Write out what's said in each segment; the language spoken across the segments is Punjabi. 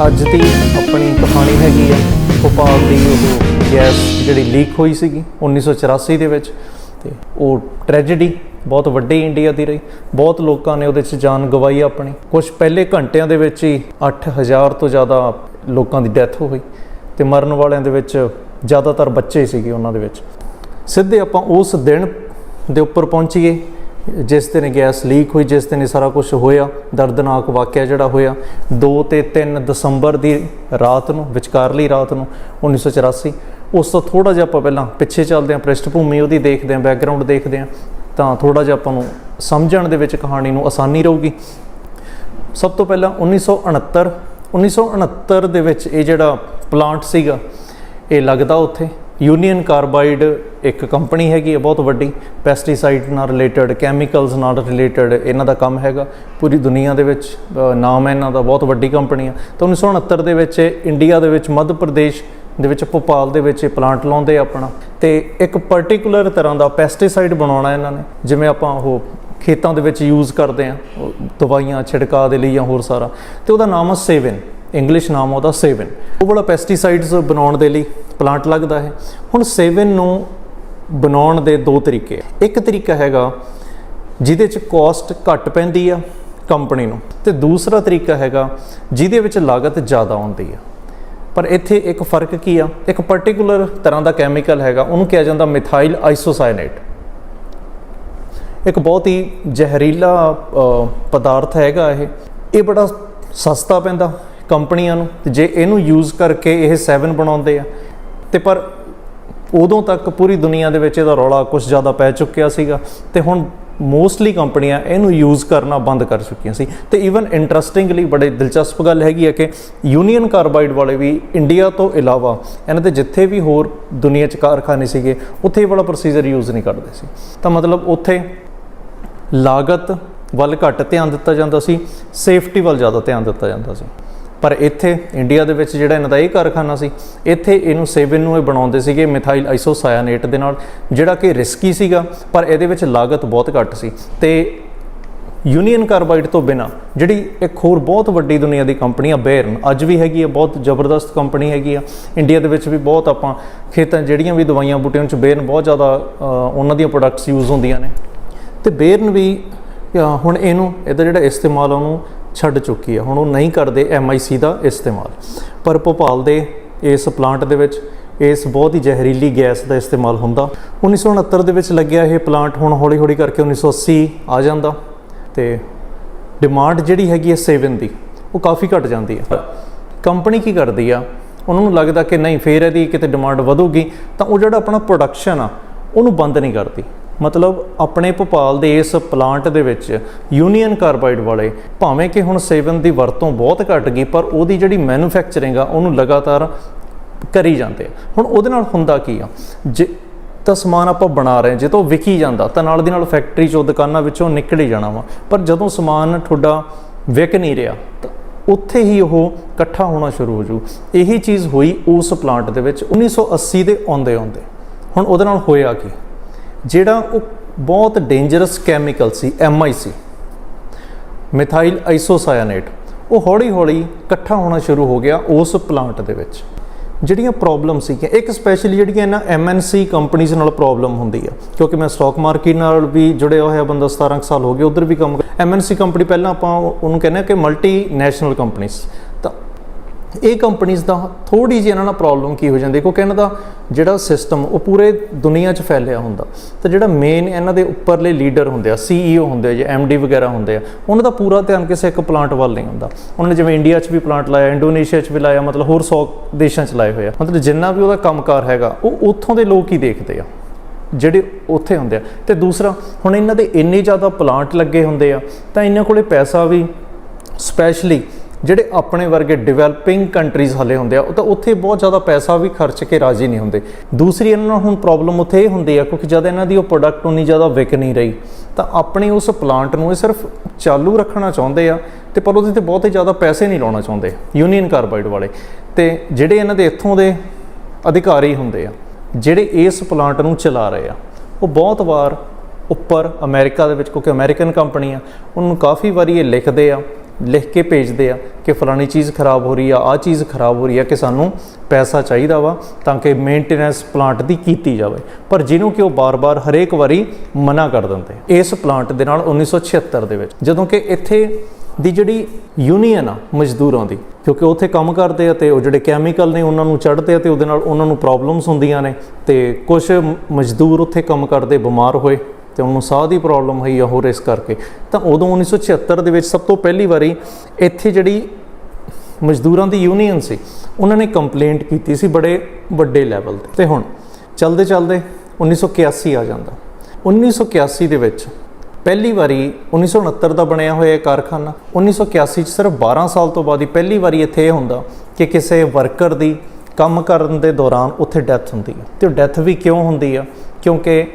ਅੱਜ ਦੀ ਆਪਣੀ ਕਹਾਣੀ ਹੈਗੀ ਹੈ ਭੋਪਾਲ ਦੀ ਉਹ ਗੈਸ ਜਿਹੜੀ ਲੀਕ ਹੋਈ ਸੀਗੀ 1984 ਦੇ ਵਿੱਚ ਤੇ ਉਹ ਟ੍ਰੈਜੇਡੀ ਬਹੁਤ ਵੱਡੀ ਇੰਡੀਆ ਦੀ ਰਹੀ। ਬਹੁਤ ਲੋਕਾਂ ਨੇ ਉਹਦੇ 'ਚ ਜਾਨ ਗਵਾਈ ਆਪਣੀ। ਕੁਝ ਪਹਿਲੇ ਘੰਟਿਆਂ ਦੇ ਵਿੱਚ ਹੀ 8000 ਤੋਂ ਜ਼ਿਆਦਾ ਲੋਕਾਂ ਦੀ ਡੈਥ ਹੋਈ ਗਈ ਤੇ ਮਰਨ ਵਾਲਿਆਂ ਦੇ ਵਿੱਚ ਜ਼ਿਆਦਾਤਰ ਬੱਚੇ ਸੀਗੇ ਉਹਨਾਂ ਦੇ ਵਿੱਚ। ਸਿੱਧੇ ਆਪਾਂ ਉਸ ਦਿਨ ਦੇ ਉੱਪਰ ਪਹੁੰਚੀਏ। ਜਿਸ ਦਿਨ ਗੈਸ ਲੀਕ ਹੋਈ, ਜਿਸ ਦਿਨ ਇਹ ਸਾਰਾ ਕੁਝ ਹੋਇਆ, ਦਰਦਨਾਕ ਵਾਕਿਆ ਜਿਹੜਾ ਹੋਇਆ 2 ਤੇ 3 ਦਸੰਬਰ ਦੀ ਰਾਤ ਨੂੰ, ਵਿਚਕਾਰਲੀ ਰਾਤ ਨੂੰ 1984 ਉਸ ਤੋਂ ਥੋੜਾ ਜਿਹਾ ਆਪਾਂ ਪਹਿਲਾਂ ਪਿੱਛੇ ਚੱਲਦੇ ਹਾਂ ਪ੍ਰਿਸ਼ਠ ਭੂਮੀ ਉਹਦੀ ਦੇਖਦੇ ਹਾਂ ਬੈਕਗ੍ਰਾਉਂਡ ਦੇਖਦੇ ਹਾਂ, ਤਾਂ ਥੋੜਾ ਜਿਹਾ ਆਪਾਂ ਨੂੰ ਸਮਝਣ ਦੇ ਵਿੱਚ ਕਹਾਣੀ ਨੂੰ ਆਸਾਨੀ ਰਹੂਗੀ। ਸਭ ਤੋਂ ਪਹਿਲਾਂ 1969 1969 ਦੇ ਵਿੱਚ ਇਹ ਜਿਹੜਾ ਪਲਾਂਟ ਸੀਗਾ, ਇਹ ਲੱਗਦਾ ਉੱਥੇ। ਯੂਨੀਅਨ ਕਾਰਬਾਈਡ ਇੱਕ ਕੰਪਨੀ ਹੈਗੀ ਹੈ, ਬਹੁਤ ਵੱਡੀ ਪੈਸਟੀਸਾਈਡ ਨਾਲ ਰਿਲੇਟਡ ਕੈਮੀਕਲਸ ਨਾਲ ਰਿਲੇਟਡ ਇਹਨਾਂ ਦਾ ਕੰਮ ਹੈਗਾ। ਪੂਰੀ ਦੁਨੀਆ ਦੇ ਵਿੱਚ ਨਾਮ ਹੈ ਇਹਨਾਂ ਦਾ, ਬਹੁਤ ਵੱਡੀ ਕੰਪਨੀ ਆ। ਤਾਂ 1969 ਦੇ ਵਿੱਚ ਇੰਡੀਆ ਦੇ ਵਿੱਚ, ਮੱਧ ਪ੍ਰਦੇਸ਼ ਦੇ ਵਿੱਚ, ਭੋਪਾਲ ਦੇ ਵਿੱਚ ਇਹ ਪਲਾਂਟ ਲਾਉਂਦੇ ਆ ਆਪਣਾ। ਤੇ ਇੱਕ ਪਾਰਟਿਕੂਲਰ ਤਰ੍ਹਾਂ ਦਾ ਪੈਸਟੀਸਾਈਡ ਬਣਾਉਣਾ ਇਹਨਾਂ ਨੇ, ਜਿਵੇਂ ਆਪਾਂ ਉਹ ਖੇਤਾਂ ਦੇ ਵਿੱਚ ਯੂਜ਼ ਕਰਦੇ ਆ ਦਵਾਈਆਂ, ਛਿੜਕਾਅ ਦੇ ਲਈ ਜਾਂ ਹੋਰ ਸਾਰਾ। ਤੇ ਉਹਦਾ ਨਾਮ ਆ ਸੇਵਿਨ ਇੰਗਲਿਸ਼ ਨਾਮ ਆ ਉਹਦਾ ਸੇਵਨ ਉਹ ਵਾਲਾ ਪੈਸਟੀਸਾਈਡਸ ਬਣਾਉਣ ਦੇ ਲਈ ਪਲਾਂਟ ਲੱਗਦਾ ਹੈ। ਹੁਣ ਸੇਵਨ ਨੂੰ ਬਣਾਉਣ ਦੇ ਦੋ ਤਰੀਕੇ ਆ। ਇੱਕ ਤਰੀਕਾ ਹੈਗਾ, ਜਿਹਦੇ ਚ ਕਾਸਟ ਘੱਟ ਪੈਂਦੀ ਆ ਕੰਪਨੀ ਨੂੰ। ਤੇ ਦੂਸਰਾ ਤਰੀਕਾ ਹੈਗਾ, ਜਿਹਦੇ ਵਿੱਚ ਲਾਗਤ ਜ਼ਿਆਦਾ ਆਉਂਦੀ ਆ। ਪਰ ਇੱਥੇ ਇੱਕ ਫ਼ਰਕ ਕੀ ਆ? ਇੱਕ ਪਾਰਟਿਕੂਲਰ ਤਰ੍ਹਾਂ ਦਾ ਕੈਮੀਕਲ ਹੈਗਾ, ਉਹਨੂੰ ਕਿਹਾ ਜਾਂਦਾ ਮਿਥਾਈਲ ਆਈਸੋਸਾਇਨੇਟ ਇੱਕ ਬਹੁਤ ਹੀ ਜ਼ਹਿਰੀਲਾ ਪਦਾਰਥ ਹੈਗਾ ਇਹ। ਇਹ ਬੜਾ ਸਸਤਾ ਪੈਂਦਾ। ਕੰਪਨੀਆਂ ਨੂੰ, ਤੇ ਜੇ ਇਹਨੂੰ ਯੂਜ਼ ਕਰਕੇ ਇਹ 7 ਬਣਾਉਂਦੇ ਆ, ਤੇ ਪਰ ਉਦੋਂ ਤੱਕ ਪੂਰੀ ਦੁਨੀਆ ਦੇ ਵਿੱਚ ਇਹਦਾ ਰੌਲਾ ਕੁਝ ਜ਼ਿਆਦਾ ਪੈ ਚੁੱਕਿਆ ਸੀਗਾ, ਤੇ ਹੁਣ ਮੋਸਟਲੀ ਕੰਪਨੀਆਂ ਇਹਨੂੰ ਯੂਜ਼ ਕਰਨਾ ਬੰਦ ਕਰ ਚੁੱਕੀਆਂ ਸੀ। ਤੇ ਇਵਨ ਇੰਟਰਸਟਿੰਗਲੀ ਬੜੇ ਦਿਲਚਸਪ ਗੱਲ ਹੈਗੀ ਹੈ ਕਿ ਯੂਨੀਅਨ ਕਾਰਬਾਈਡ ਵਾਲੇ ਵੀ ਇੰਡੀਆ ਤੋਂ ਇਲਾਵਾ ਇਹਨਾਂ ਦੇ ਜਿੱਥੇ ਵੀ ਹੋਰ ਦੁਨੀਆ 'ਚ ਕਾਰਖਾਨੇ ਸੀਗੇ, ਉੱਥੇ ਇਹ ਵਾਲਾ ਪ੍ਰੋਸੀਜਰ ਯੂਜ਼ ਨਹੀਂ ਕਰਦੇ ਸੀ। ਤਾਂ ਮਤਲਬ ਉੱਥੇ ਲਾਗਤ ਵੱਲ ਘੱਟ ਧਿਆਨ ਦਿੱਤਾ ਜਾਂਦਾ ਸੀ ਸੇਫਟੀ ਵੱਲ ਜ਼ਿਆਦਾ ਧਿਆਨ ਦਿੱਤਾ ਜਾਂਦਾ ਸੀ। ਪਰ ਇੱਥੇ ਇੰਡੀਆ ਦੇ ਵਿੱਚ ਜਿਹੜਾ ਇਹਨਾਂ ਦਾ ਇਹ ਕਾਰਖਾਨਾ ਸੀ, ਇੱਥੇ ਇਹਨੂੰ ਸੇਵਿਨ ਨੂੰ ਇਹ ਬਣਾਉਂਦੇ ਸੀਗੇ ਮਿਥਾਈਲ ਆਈਸੋਸਾਇਆਨੇਟ ਦੇ ਨਾਲ, ਜਿਹੜਾ ਕਿ ਰਿਸਕੀ ਸੀਗਾ, ਪਰ ਇਹਦੇ ਵਿੱਚ ਲਾਗਤ ਬਹੁਤ ਘੱਟ ਸੀ। ਤੇ ਯੂਨੀਅਨ ਕਾਰਬਾਈਡ ਤੋਂ ਬਿਨਾ ਜਿਹੜੀ ਇੱਕ ਹੋਰ ਬਹੁਤ ਵੱਡੀ ਦੁਨੀਆ ਦੀ ਕੰਪਨੀ ਆ ਬੇਰਨ ਅੱਜ ਵੀ ਹੈਗੀ ਆ, ਬਹੁਤ ਜ਼ਬਰਦਸਤ ਕੰਪਨੀ ਹੈਗੀ ਆ। ਇੰਡੀਆ ਦੇ ਵਿੱਚ ਵੀ ਬਹੁਤ ਆਪਾਂ ਖੇਤਾਂ, ਜਿਹੜੀਆਂ ਵੀ ਦਵਾਈਆਂ ਬੂਟਿਆਂ 'ਚ ਬੇਰਨ ਬਹੁਤ ਜ਼ਿਆਦਾ ਉਹਨਾਂ ਦੀਆਂ ਪ੍ਰੋਡਕਟਸ ਯੂਜ਼ ਹੁੰਦੀਆਂ ਨੇ। ਤੇ ਬੇਰਨ ਵੀ ਹੁਣ ਇਹਨੂੰ, ਇਹਦਾ ਜਿਹੜਾ ਇਸਤੇਮਾਲ ਉਹਨੂੰ ਛੱਡ ਚੁੱਕੀ ਆ। ਹੁਣ ਉਹ ਨਹੀਂ ਕਰਦੇ MIC ਦਾ ਇਸਤੇਮਾਲ। ਪਰ ਭੋਪਾਲ ਦੇ ਇਸ ਪਲਾਂਟ ਦੇ ਵਿੱਚ ਇਸ ਬਹੁਤ ਹੀ ਜ਼ਹਿਰੀਲੀ ਗੈਸ ਦਾ ਇਸਤੇਮਾਲ ਹੁੰਦਾ। 1969 ਦੇ ਵਿੱਚ ਲੱਗਿਆ ਇਹ ਪਲਾਂਟ ਹੁਣ ਹੌਲੀ ਹੌਲੀ ਕਰਕੇ 1980 ਆ ਜਾਂਦਾ। ਤੇ ਡਿਮਾਂਡ ਜਿਹੜੀ ਹੈਗੀ ਹੈ ਸੇਵਨ ਦੀ, ਉਹ ਕਾਫੀ ਘਟ ਜਾਂਦੀ ਹੈ ਕੰਪਨੀ ਕੀ ਕਰਦੀ ਆ? ਉਹਨਾਂ ਨੂੰ ਲੱਗਦਾ ਕਿ ਨਹੀਂ, ਫੇਰ ਇਹਦੀ ਕਿਤੇ ਡਿਮਾਂਡ ਵਧੂਗੀ, ਤਾਂ ਉਹ ਜਿਹੜਾ ਆਪਣਾ ਪ੍ਰੋਡਕਸ਼ਨ ਆ, ਉਹਨੂੰ ਬੰਦ ਨਹੀਂ ਕਰਦੀ। ਮਤਲਬ ਆਪਣੇ ਭੋਪਾਲ ਦੇ ਇਸ ਪਲਾਂਟ ਦੇ ਵਿੱਚ ਯੂਨੀਅਨ ਕਾਰਬਾਈਡ ਵਾਲੇ, ਭਾਵੇਂ ਕਿ ਹੁਣ ਸੇਵਨ ਦੀ ਵਰਤੋਂ ਬਹੁਤ ਘਟ ਗਈ, ਪਰ ਉਹਦੀ ਜਿਹੜੀ ਮੈਨੂਫੈਕਚਰਿੰਗ ਆ, ਉਹਨੂੰ ਲਗਾਤਾਰ ਕਰੀ ਜਾਂਦੇ ਆ। ਹੁਣ ਉਹਦੇ ਨਾਲ ਹੁੰਦਾ ਕੀ ਆ? ਜੇ ਤਾਂ ਸਮਾਨ ਆਪਾਂ ਬਣਾ ਰਹੇ ਜੇ ਤਾਂ ਉਹ ਵਿਕੀ ਜਾਂਦਾ, ਤਾਂ ਨਾਲ ਦੀ ਨਾਲ ਫੈਕਟਰੀ ਚੋਂ, ਦੁਕਾਨਾਂ ਵਿੱਚੋਂ ਨਿਕਲ ਹੀ ਜਾਣਾ ਵਾ। ਪਰ ਜਦੋਂ ਸਮਾਨ ਤੁਹਾਡਾ ਵਿਕ ਨਹੀਂ ਰਿਹਾ, ਤਾਂ ਉੱਥੇ ਹੀ ਉਹ ਇਕੱਠਾ ਹੋਣਾ ਸ਼ੁਰੂ ਹੋ ਜੂ। ਇਹੀ ਚੀਜ਼ ਹੋਈ ਉਸ ਪਲਾਂਟ ਦੇ ਵਿੱਚ 1980 ਦੇ ਆਉਂਦੇ ਆਉਂਦੇ ਹੁਣ ਉਹਦੇ ਨਾਲ ਹੋਇਆ ਕੀ? ਜਿਹੜਾ ਉਹ ਬਹੁਤ ਡੇਂਜਰਸ ਕੈਮੀਕਲ ਸੀ MIC ਮਿਥਾਈਲ ਆਈਸੋਸਾਇਆਨੇਟ ਉਹ ਹੌਲੀ-ਹੌਲੀ ਇਕੱਠਾ ਹੋਣਾ ਸ਼ੁਰੂ ਹੋ ਗਿਆ ਉਸ ਪਲਾਂਟ ਦੇ ਵਿੱਚ। ਜਿਹੜੀਆਂ ਪ੍ਰੋਬਲਮ ਸੀਗੀਆਂ, ਇੱਕ ਸਪੈਸ਼ਲੀ ਜਿਹੜੀਆਂ ਇਹਨਾਂ MNC ਕੰਪਨੀਆਂ ਨਾਲ ਪ੍ਰੋਬਲਮ ਹੁੰਦੀ ਆ। ਕਿਉਂਕਿ ਮੈਂ ਸਟਾਕ ਮਾਰਕੀਟ ਨਾਲ ਵੀ ਜੁੜਿਆ ਹੋਇਆ ਬੰਦਾ 17 ਕੁ ਸਾਲ ਹੋ ਗਏ, ਉਧਰ ਵੀ ਕੰਮ MNC ਕੰਪਨੀ ਪਹਿਲਾਂ ਆਪਾਂ ਉਹਨੂੰ ਕਹਿੰਦੇ ਆ ਕਿ ਮਲਟੀ ਨੈਸ਼ਨਲ ਕੰਪਨੀਆਂ ਇਹ ਕੰਪਨੀਆਂ ਦਾ ਥੋੜੀ ਜਿਹੀ ਇਹਨਾਂ ਨਾਲ ਪ੍ਰੋਬਲਮ ਕੀ ਹੋ ਜਾਂਦੀ ਕਿਉਂਕਿ ਇਹਨਾਂ ਦਾ ਜਿਹੜਾ ਸਿਸਟਮ ਉਹ ਪੂਰੇ ਦੁਨੀਆ 'ਚ ਫੈਲਿਆ ਹੁੰਦਾ। ਤਾਂ ਜਿਹੜਾ ਮੇਨ ਇਹਨਾਂ ਦੇ ਉੱਪਰਲੇ ਲੀਡਰ ਹੁੰਦੇ ਆ CEO ਹੁੰਦੇ ਆ ਜਾਂ MD ਵਗੈਰਾ ਹੁੰਦੇ ਆ, ਉਹਨਾਂ ਦਾ ਪੂਰਾ ਧਿਆਨ ਕਿਸੇ ਇੱਕ ਪਲਾਂਟ ਵੱਲ ਨਹੀਂ ਹੁੰਦਾ। ਉਹਨਾਂ ਨੇ ਜਿਵੇਂ ਇੰਡੀਆ 'ਚ ਵੀ ਪਲਾਂਟ ਲਾਇਆ ਇੰਡੋਨੇਸ਼ੀਆ 'ਚ ਵੀ ਲਾਇਆ, ਮਤਲਬ ਹੋਰ 100 ਦੇਸ਼ਾਂ 'ਚ ਲਾਏ ਹੋਏ ਆ। ਮਤਲਬ ਜਿੰਨਾ ਵੀ ਉਹਦਾ ਕੰਮਕਾਰ ਹੈਗਾ, ਉਹ ਉੱਥੋਂ ਦੇ ਲੋਕ ਹੀ ਦੇਖਦੇ ਆ, ਜਿਹੜੇ ਉੱਥੇ ਹੁੰਦੇ ਆ। ਤੇ ਦੂਸਰਾ, ਹੁਣ ਇਹਨਾਂ ਦੇ ਇੰਨੇ ਜ਼ਿਆਦਾ ਪਲਾਂਟ ਲੱਗੇ ਹੁੰਦੇ ਆ, ਤਾਂ ਇਹਨਾਂ ਕੋਲੇ ਪੈਸਾ ਵੀ ਸਪੈਸ਼ਲੀ ਜਿਹੜੇ ਆਪਣੇ ਵਰਗੇ ਡਿਵੈਲਪਿੰਗ ਕੰਟਰੀਜ਼ ਹਲੇ ਹੁੰਦੇ ਆ, ਉਹ ਤਾਂ ਉੱਥੇ ਬਹੁਤ ਜ਼ਿਆਦਾ ਪੈਸਾ ਵੀ ਖਰਚ ਕੇ ਰਾਜੀ ਨਹੀਂ ਹੁੰਦੇ। ਦੂਸਰੀ ਇਹਨਾਂ ਨੂੰ ਹੁਣ ਪ੍ਰੋਬਲਮ ਉੱਥੇ ਇਹ ਹੁੰਦੀ ਆ, ਕਿਉਂਕਿ ਜਦ ਇਹਨਾਂ ਦੀ ਉਹ ਪ੍ਰੋਡਕਟ ਉਨੀ ਜ਼ਿਆਦਾ ਵਿਕ ਨਹੀਂ ਰਹੀ, ਤਾਂ ਆਪਣੇ ਉਸ ਪਲਾਂਟ ਨੂੰ ਇਹ ਸਿਰਫ ਚਾਲੂ ਰੱਖਣਾ ਚਾਹੁੰਦੇ ਆ, ਤੇ ਪਰ ਉਹਦੇ ਤੇ ਬਹੁਤ ਹੀ ਜ਼ਿਆਦਾ ਪੈਸੇ ਨਹੀਂ ਲਾਉਣਾ ਚਾਹੁੰਦੇ ਯੂਨੀਅਨ ਕਾਰਬਾਈਡ ਵਾਲੇ। ਤੇ ਜਿਹੜੇ ਇਹਨਾਂ ਦੇ ਇੱਥੋਂ ਦੇ ਅਧਿਕਾਰੀ ਹੁੰਦੇ ਆ, ਜਿਹੜੇ ਇਸ ਪਲਾਂਟ ਨੂੰ ਚਲਾ ਰਹੇ ਆ, ਉਹ ਬਹੁਤ ਵਾਰ ਉੱਪਰ ਅਮਰੀਕਾ ਦੇ ਵਿੱਚ, ਕਿਉਂਕਿ ਅਮਰੀਕਨ ਕੰਪਨੀ ਆ, ਉਹਨੂੰ ਕਾਫੀ ਵਾਰੀ ਇਹ ਲਿਖਦੇ ਆ ਲਿਖ ਕੇ ਭੇਜਦੇ ਆ ਕਿ ਫਲਾਣੀ ਚੀਜ਼ ਖਰਾਬ ਹੋ ਰਹੀ ਆ ਆ ਚੀਜ਼ ਖਰਾਬ ਹੋ ਰਹੀ ਆ ਕਿ ਸਾਨੂੰ ਪੈਸਾ ਚਾਹੀਦਾ ਵਾ ਤਾਂ ਕਿ ਮੇਨਟੇਨੈਂਸ ਪਲਾਂਟ ਦੀ ਕੀਤੀ ਜਾਵੇ। ਪਰ ਜਿਹਨੂੰ ਕਿ ਉਹ ਬਾਰ-ਬਾਰ ਹਰੇਕ ਵਾਰੀ ਮਨਾ ਕਰ ਦਿੰਦੇ ਇਸ ਪਲਾਂਟ ਦੇ ਨਾਲ 1976 ਦੇ ਵਿੱਚ ਜਦੋਂ ਕਿ ਇੱਥੇ ਦੀ ਜਿਹੜੀ ਯੂਨੀਅਨ ਆ ਮਜ਼ਦੂਰਾਂ ਦੀ, ਕਿਉਂਕਿ ਉੱਥੇ ਕੰਮ ਕਰਦੇ ਆ ਤੇ ਉਹ ਜਿਹੜੇ ਕੈਮੀਕਲ ਨੇ ਉਹਨਾਂ ਨੂੰ ਚੜ੍ਹਦੇ ਆ ਤੇ ਉਹਦੇ ਨਾਲ ਉਹਨਾਂ ਨੂੰ ਪ੍ਰੋਬਲਮਸ ਹੁੰਦੀਆਂ ਨੇ ਤੇ ਕੁਝ ਮਜ਼ਦੂਰ ਉੱਥੇ ਕੰਮ ਕਰਦੇ ਬਿਮਾਰ ਹੋਏ। ਤੇ ਉਹਨੂੰ ਸਾਹ ਦੀ ਪ੍ਰੋਬਲਮ ਹੋਈ ਆ ਹੋਰ ਇਸ ਕਰਕੇ। ਤਾਂ ਉਦੋਂ 1976 ਦੇ ਵਿੱਚ ਸਭ ਤੋਂ ਪਹਿਲੀ ਵਾਰੀ ਇੱਥੇ ਜਿਹੜੀ ਮਜ਼ਦੂਰਾਂ ਦੀ ਯੂਨੀਅਨ ਸੀ, ਉਹਨਾਂ ਨੇ ਕੰਪਲੇਂਟ ਕੀਤੀ ਸੀ ਬੜੇ ਵੱਡੇ ਲੈਵਲ ਤੇ। ਤੇ ਹੁਣ ਚਲਦੇ ਚਲਦੇ 1981 ਆ ਜਾਂਦਾ। 1981 ਦੇ ਵਿੱਚ ਪਹਿਲੀ ਵਾਰੀ 1969 ਦਾ ਬਣਿਆ ਹੋਇਆ ਇਹ ਕਾਰਖਾਨਾ। 1981 ਚ ਸਿਰਫ 12 ਸਾਲ ਤੋਂ ਬਾਅਦ ਹੀ ਪਹਿਲੀ ਵਾਰੀ ਇੱਥੇ ਇਹ ਹੁੰਦਾ ਕਿ ਕਿਸੇ ਵਰਕਰ ਦੀ ਕੰਮ ਕਰਨ ਦੇ ਦੌਰਾਨ ਉੱਥੇ ਡੈਥ ਹੁੰਦੀ ਹੈ। ਤੇ ਡੈਥ ਵੀ ਕਿਉਂ ਹੁੰਦੀ ਆ? ਕਿਉਂਕਿ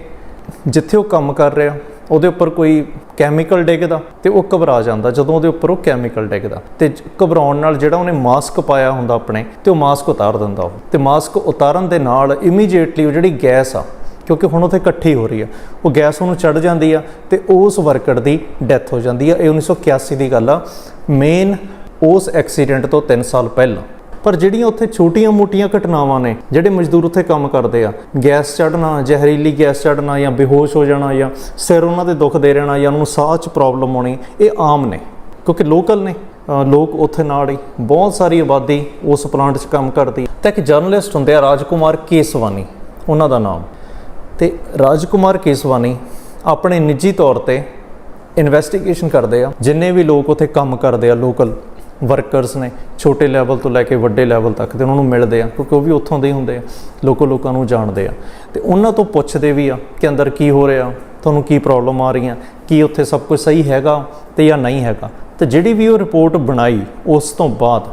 ਜਿੱਥੇ ਉਹ ਕੰਮ ਕਰ ਰਿਹਾ, ਉਹਦੇ ਉੱਪਰ ਕੋਈ ਕੈਮੀਕਲ ਡਿੱਗਦਾ ਤੇ ਉਹ ਘਬਰਾ ਜਾਂਦਾ, ਜਦੋਂ ਉਹਦੇ ਉੱਪਰ ਉਹ ਕੈਮੀਕਲ ਡਿੱਗਦਾ ਤੇ ਘਬਰਾਉਣ ਨਾਲ ਜਿਹੜਾ ਉਹਨੇ ਮਾਸਕ ਪਾਇਆ ਹੁੰਦਾ ਆਪਣੇ, ਤੇ ਉਹ ਮਾਸਕ ਉਤਾਰ ਦਿੰਦਾ ਉਹ। ਤੇ ਮਾਸਕ ਉਤਾਰਨ ਦੇ ਨਾਲ ਇਮੀਡੀਏਟਲੀ ਉਹ ਜਿਹੜੀ ਗੈਸ ਆ, ਕਿਉਂਕਿ ਹੁਣ ਉੱਥੇ ਇਕੱਠੀ ਹੋ ਰਹੀ ਆ, ਉਹ ਗੈਸ ਉਹਨੂੰ ਚੜ ਜਾਂਦੀ ਆ ਤੇ ਉਸ ਵਰਕਰ ਦੀ ਡੈਥ ਹੋ ਜਾਂਦੀ ਆ। ਇਹ 1981 ਦੀ ਗੱਲ ਆ। ਮੇਨ ਉਸ ਐਕਸੀਡੈਂਟ ਤੋਂ 3 ਸਾਲ ਪਹਿਲਾਂ। ਪਰ ਜਿਹੜੀਆਂ ਉੱਥੇ ਛੋਟੀਆਂ-ਮੋਟੀਆਂ ਘਟਨਾਵਾਂ ਨੇ, ਜਿਹੜੇ ਮਜ਼ਦੂਰ ਉੱਥੇ ਕੰਮ ਕਰਦੇ ਆ, ਗੈਸ ਚੜਨਾ ਜ਼ਹਿਰੀਲੀ ਗੈਸ ਚੜਨਾ ਜਾਂ ਬੇਹੋਸ਼ ਹੋ ਜਾਣਾ, ਜਾਂ ਸਿਰ ਉਹਨਾਂ ਦੇ ਦੁੱਖ ਦੇ ਰਹਿਣਾ, ਜਾਂ ਉਹਨਾਂ ਨੂੰ ਸਾਹ 'ਚ ਪ੍ਰੋਬਲਮ ਆਉਣੀ, ਇਹ ਆਮ ਨੇ। ਕਿਉਂਕਿ ਲੋਕਲ ਨੇ ਲੋਕ ਉੱਥੇ ਨਾਲ ਹੀ ਬਹੁਤ ਸਾਰੀ ਆਬਾਦੀ ਉਸ ਪਲਾਂਟ 'ਚ ਕੰਮ ਕਰਦੀ ਤਾਂ ਇੱਕ ਜਰਨਲਿਸਟ ਹੁੰਦੇ ਆ, ਰਾਜਕੁਮਾਰ ਕੇਸਵਾਨੀ, ਉਹਨਾਂ ਦਾ ਨਾਮ। ਤੇ ਰਾਜਕੁਮਾਰ ਕੇਸਵਾਨੀ ਆਪਣੇ ਨਿੱਜੀ ਤੌਰ ਤੇ ਇਨਵੈਸਟੀਗੇਸ਼ਨ ਕਰਦੇ ਆ, ਜਿੰਨੇ ਵੀ ਲੋਕ ਉੱਥੇ ਕੰਮ ਕਰਦੇ ਆ ਲੋਕਲ ਵਰਕਰਸ ਨੇ, ਛੋਟੇ ਲੈਵਲ ਤੋਂ ਲੈ ਕੇ ਵੱਡੇ ਲੈਵਲ ਤੱਕ ਤੇ ਉਹਨਾਂ ਨੂੰ ਮਿਲਦੇ ਆ, ਕਿਉਂਕਿ ਉਹ ਵੀ ਉੱਥੋਂ ਦੇ ਹੀ ਹੁੰਦੇ ਆ ਲੋਕਲ ਲੋਕਾਂ ਨੂੰ ਜਾਣਦੇ ਆ। ਤੇ ਉਹਨਾਂ ਤੋਂ ਪੁੱਛਦੇ ਵੀ ਆ ਕਿ ਅੰਦਰ ਕੀ ਹੋ ਰਿਹਾ, ਤੁਹਾਨੂੰ ਕੀ ਪ੍ਰੋਬਲਮ ਆ ਰਹੀਆਂ, ਕੀ ਉੱਥੇ ਸਭ ਕੁਝ ਸਹੀ ਹੈਗਾ ਤੇ ਜਾਂ ਨਹੀਂ ਹੈਗਾ। ਤੇ ਜਿਹੜੀ ਵੀ ਉਹ ਰਿਪੋਰਟ ਬਣਾਈ ਉਸ ਤੋਂ ਬਾਅਦ,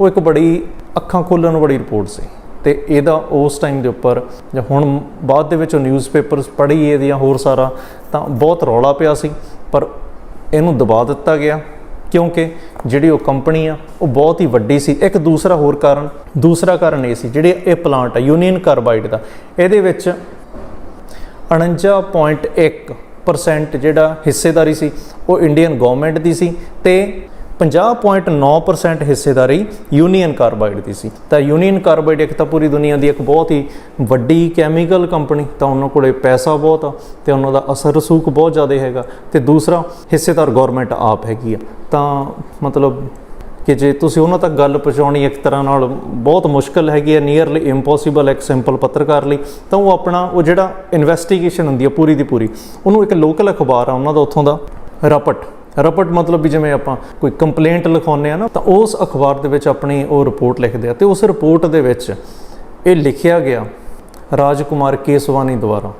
ਉਹ ਇੱਕ ਬੜੀ ਅੱਖਾਂ ਖੋਲ੍ਹਣ ਵਾਲੀ ਰਿਪੋਰਟ ਸੀ। ਤੇ ਇਹਦਾ ਉਸ ਟਾਈਮ ਦੇ ਉੱਪਰ, ਜਾਂ ਹੁਣ ਬਾਅਦ ਦੇ ਵਿੱਚ ਉਹ ਨਿਊਜ਼ਪੇਪਰਸ ਪੜ੍ਹੀ ਇਹਦੀਆਂ ਹੋਰ ਸਾਰਾ, ਤਾਂ ਬਹੁਤ ਰੌਲਾ ਪਿਆ ਸੀ, ਪਰ ਇਹਨੂੰ ਦਬਾ ਦਿੱਤਾ ਗਿਆ। ਕਿਉਂਕਿ ਜਿਹੜੀ ਉਹ ਕੰਪਨੀ ਆ, ਉਹ ਬਹੁਤ ਹੀ ਵੱਡੀ ਸੀ। ਇੱਕ ਦੂਸਰਾ ਹੋਰ ਕਾਰਨ, ਦੂਸਰਾ ਕਾਰਨ ਇਹ ਸੀ, ਜਿਹੜੇ ਇਹ ਪਲਾਂਟ ਆ ਯੂਨੀਅਨ ਕਾਰਬਾਈਡ ਦਾ, ਇਹਦੇ ਵਿੱਚ 49.1% ਜਿਹੜਾ ਹਿੱਸੇਦਾਰੀ ਸੀ, ਉਹ ਇੰਡੀਅਨ ਗਵਰਨਮੈਂਟ ਦੀ ਸੀ ਤੇ 50.9% ਹਿੱਸੇਦਾਰੀ ਯੂਨੀਅਨ ਕਾਰਬਾਈਡ ਦੀ ਸੀ। ਤਾਂ ਯੂਨੀਅਨ ਕਾਰਬਾਈਡ ਇੱਕ ਤਾਂ ਪੂਰੀ ਦੁਨੀਆ ਦੀ ਇੱਕ ਬਹੁਤ ਹੀ ਵੱਡੀ ਕੈਮੀਕਲ ਕੰਪਨੀ ਤਾਂ ਉਹਨਾਂ ਕੋਲੇ ਪੈਸਾ ਬਹੁਤ ਆ ਤੇ ਉਹਨਾਂ ਦਾ ਅਸਰ ਰਸੂਖ ਬਹੁਤ ਜ਼ਿਆਦਾ ਹੈਗਾ। ਤੇ ਦੂਸਰਾ, ਹਿੱਸੇਦਾਰ ਗਵਰਨਮੈਂਟ ਆਪ ਹੈਗੀ ਆ। ਤਾਂ ਮਤਲਬ ਕਿ ਜੇ ਤੁਸੀਂ ਉਹਨਾਂ ਤੱਕ ਗੱਲ ਪਹੁੰਚਾਉਣੀ ਇੱਕ ਤਰ੍ਹਾਂ ਨਾਲ ਬਹੁਤ ਮੁਸ਼ਕਲ ਹੈਗੀ ਹੈ ਨੀਅਰਲੀ ਇੰਪੋਸੀਬਲ ਇੱਕ ਸਿੰਪਲ ਪੱਤਰਕਾਰ ਲਈ, ਤਾਂ ਉਹ ਆਪਣਾ ਉਹ ਜਿਹੜਾ ਇਨਵੈਸਟੀਗੇਸ਼ਨ ਹੁੰਦੀ ਹੈ ਪੂਰੀ ਦੀ ਪੂਰੀ, ਉਹਨੂੰ ਇੱਕ ਲੋਕਲ ਅਖਬਾਰ ਆ, ਉਹਨਾਂ ਦਾ ਉੱਥੋਂ ਦਾ, ਰਪਟ। ਰਪਟ ਮਤਲਬ ਵੀ ਜਿਵੇਂ ਆਪਾਂ ਕੋਈ ਕੰਪਲੇਂਟ ਲਿਖਾਉਂਦੇ ਆ ਨਾ, ਤਾਂ ਉਸ ਅਖਬਾਰ ਦੇ ਵਿੱਚ ਆਪਣੀ ਉਹ ਰਿਪੋਰਟ ਲਿਖਦੇ ਆ ਤੇ ਉਸ ਰਿਪੋਰਟ ਦੇ ਵਿੱਚ ਇਹ ਲਿਖਿਆ ਗਿਆ ਰਾਜਕੁਮਾਰ ਕੇਸਵਾਨੀ ਦੁਆਰਾ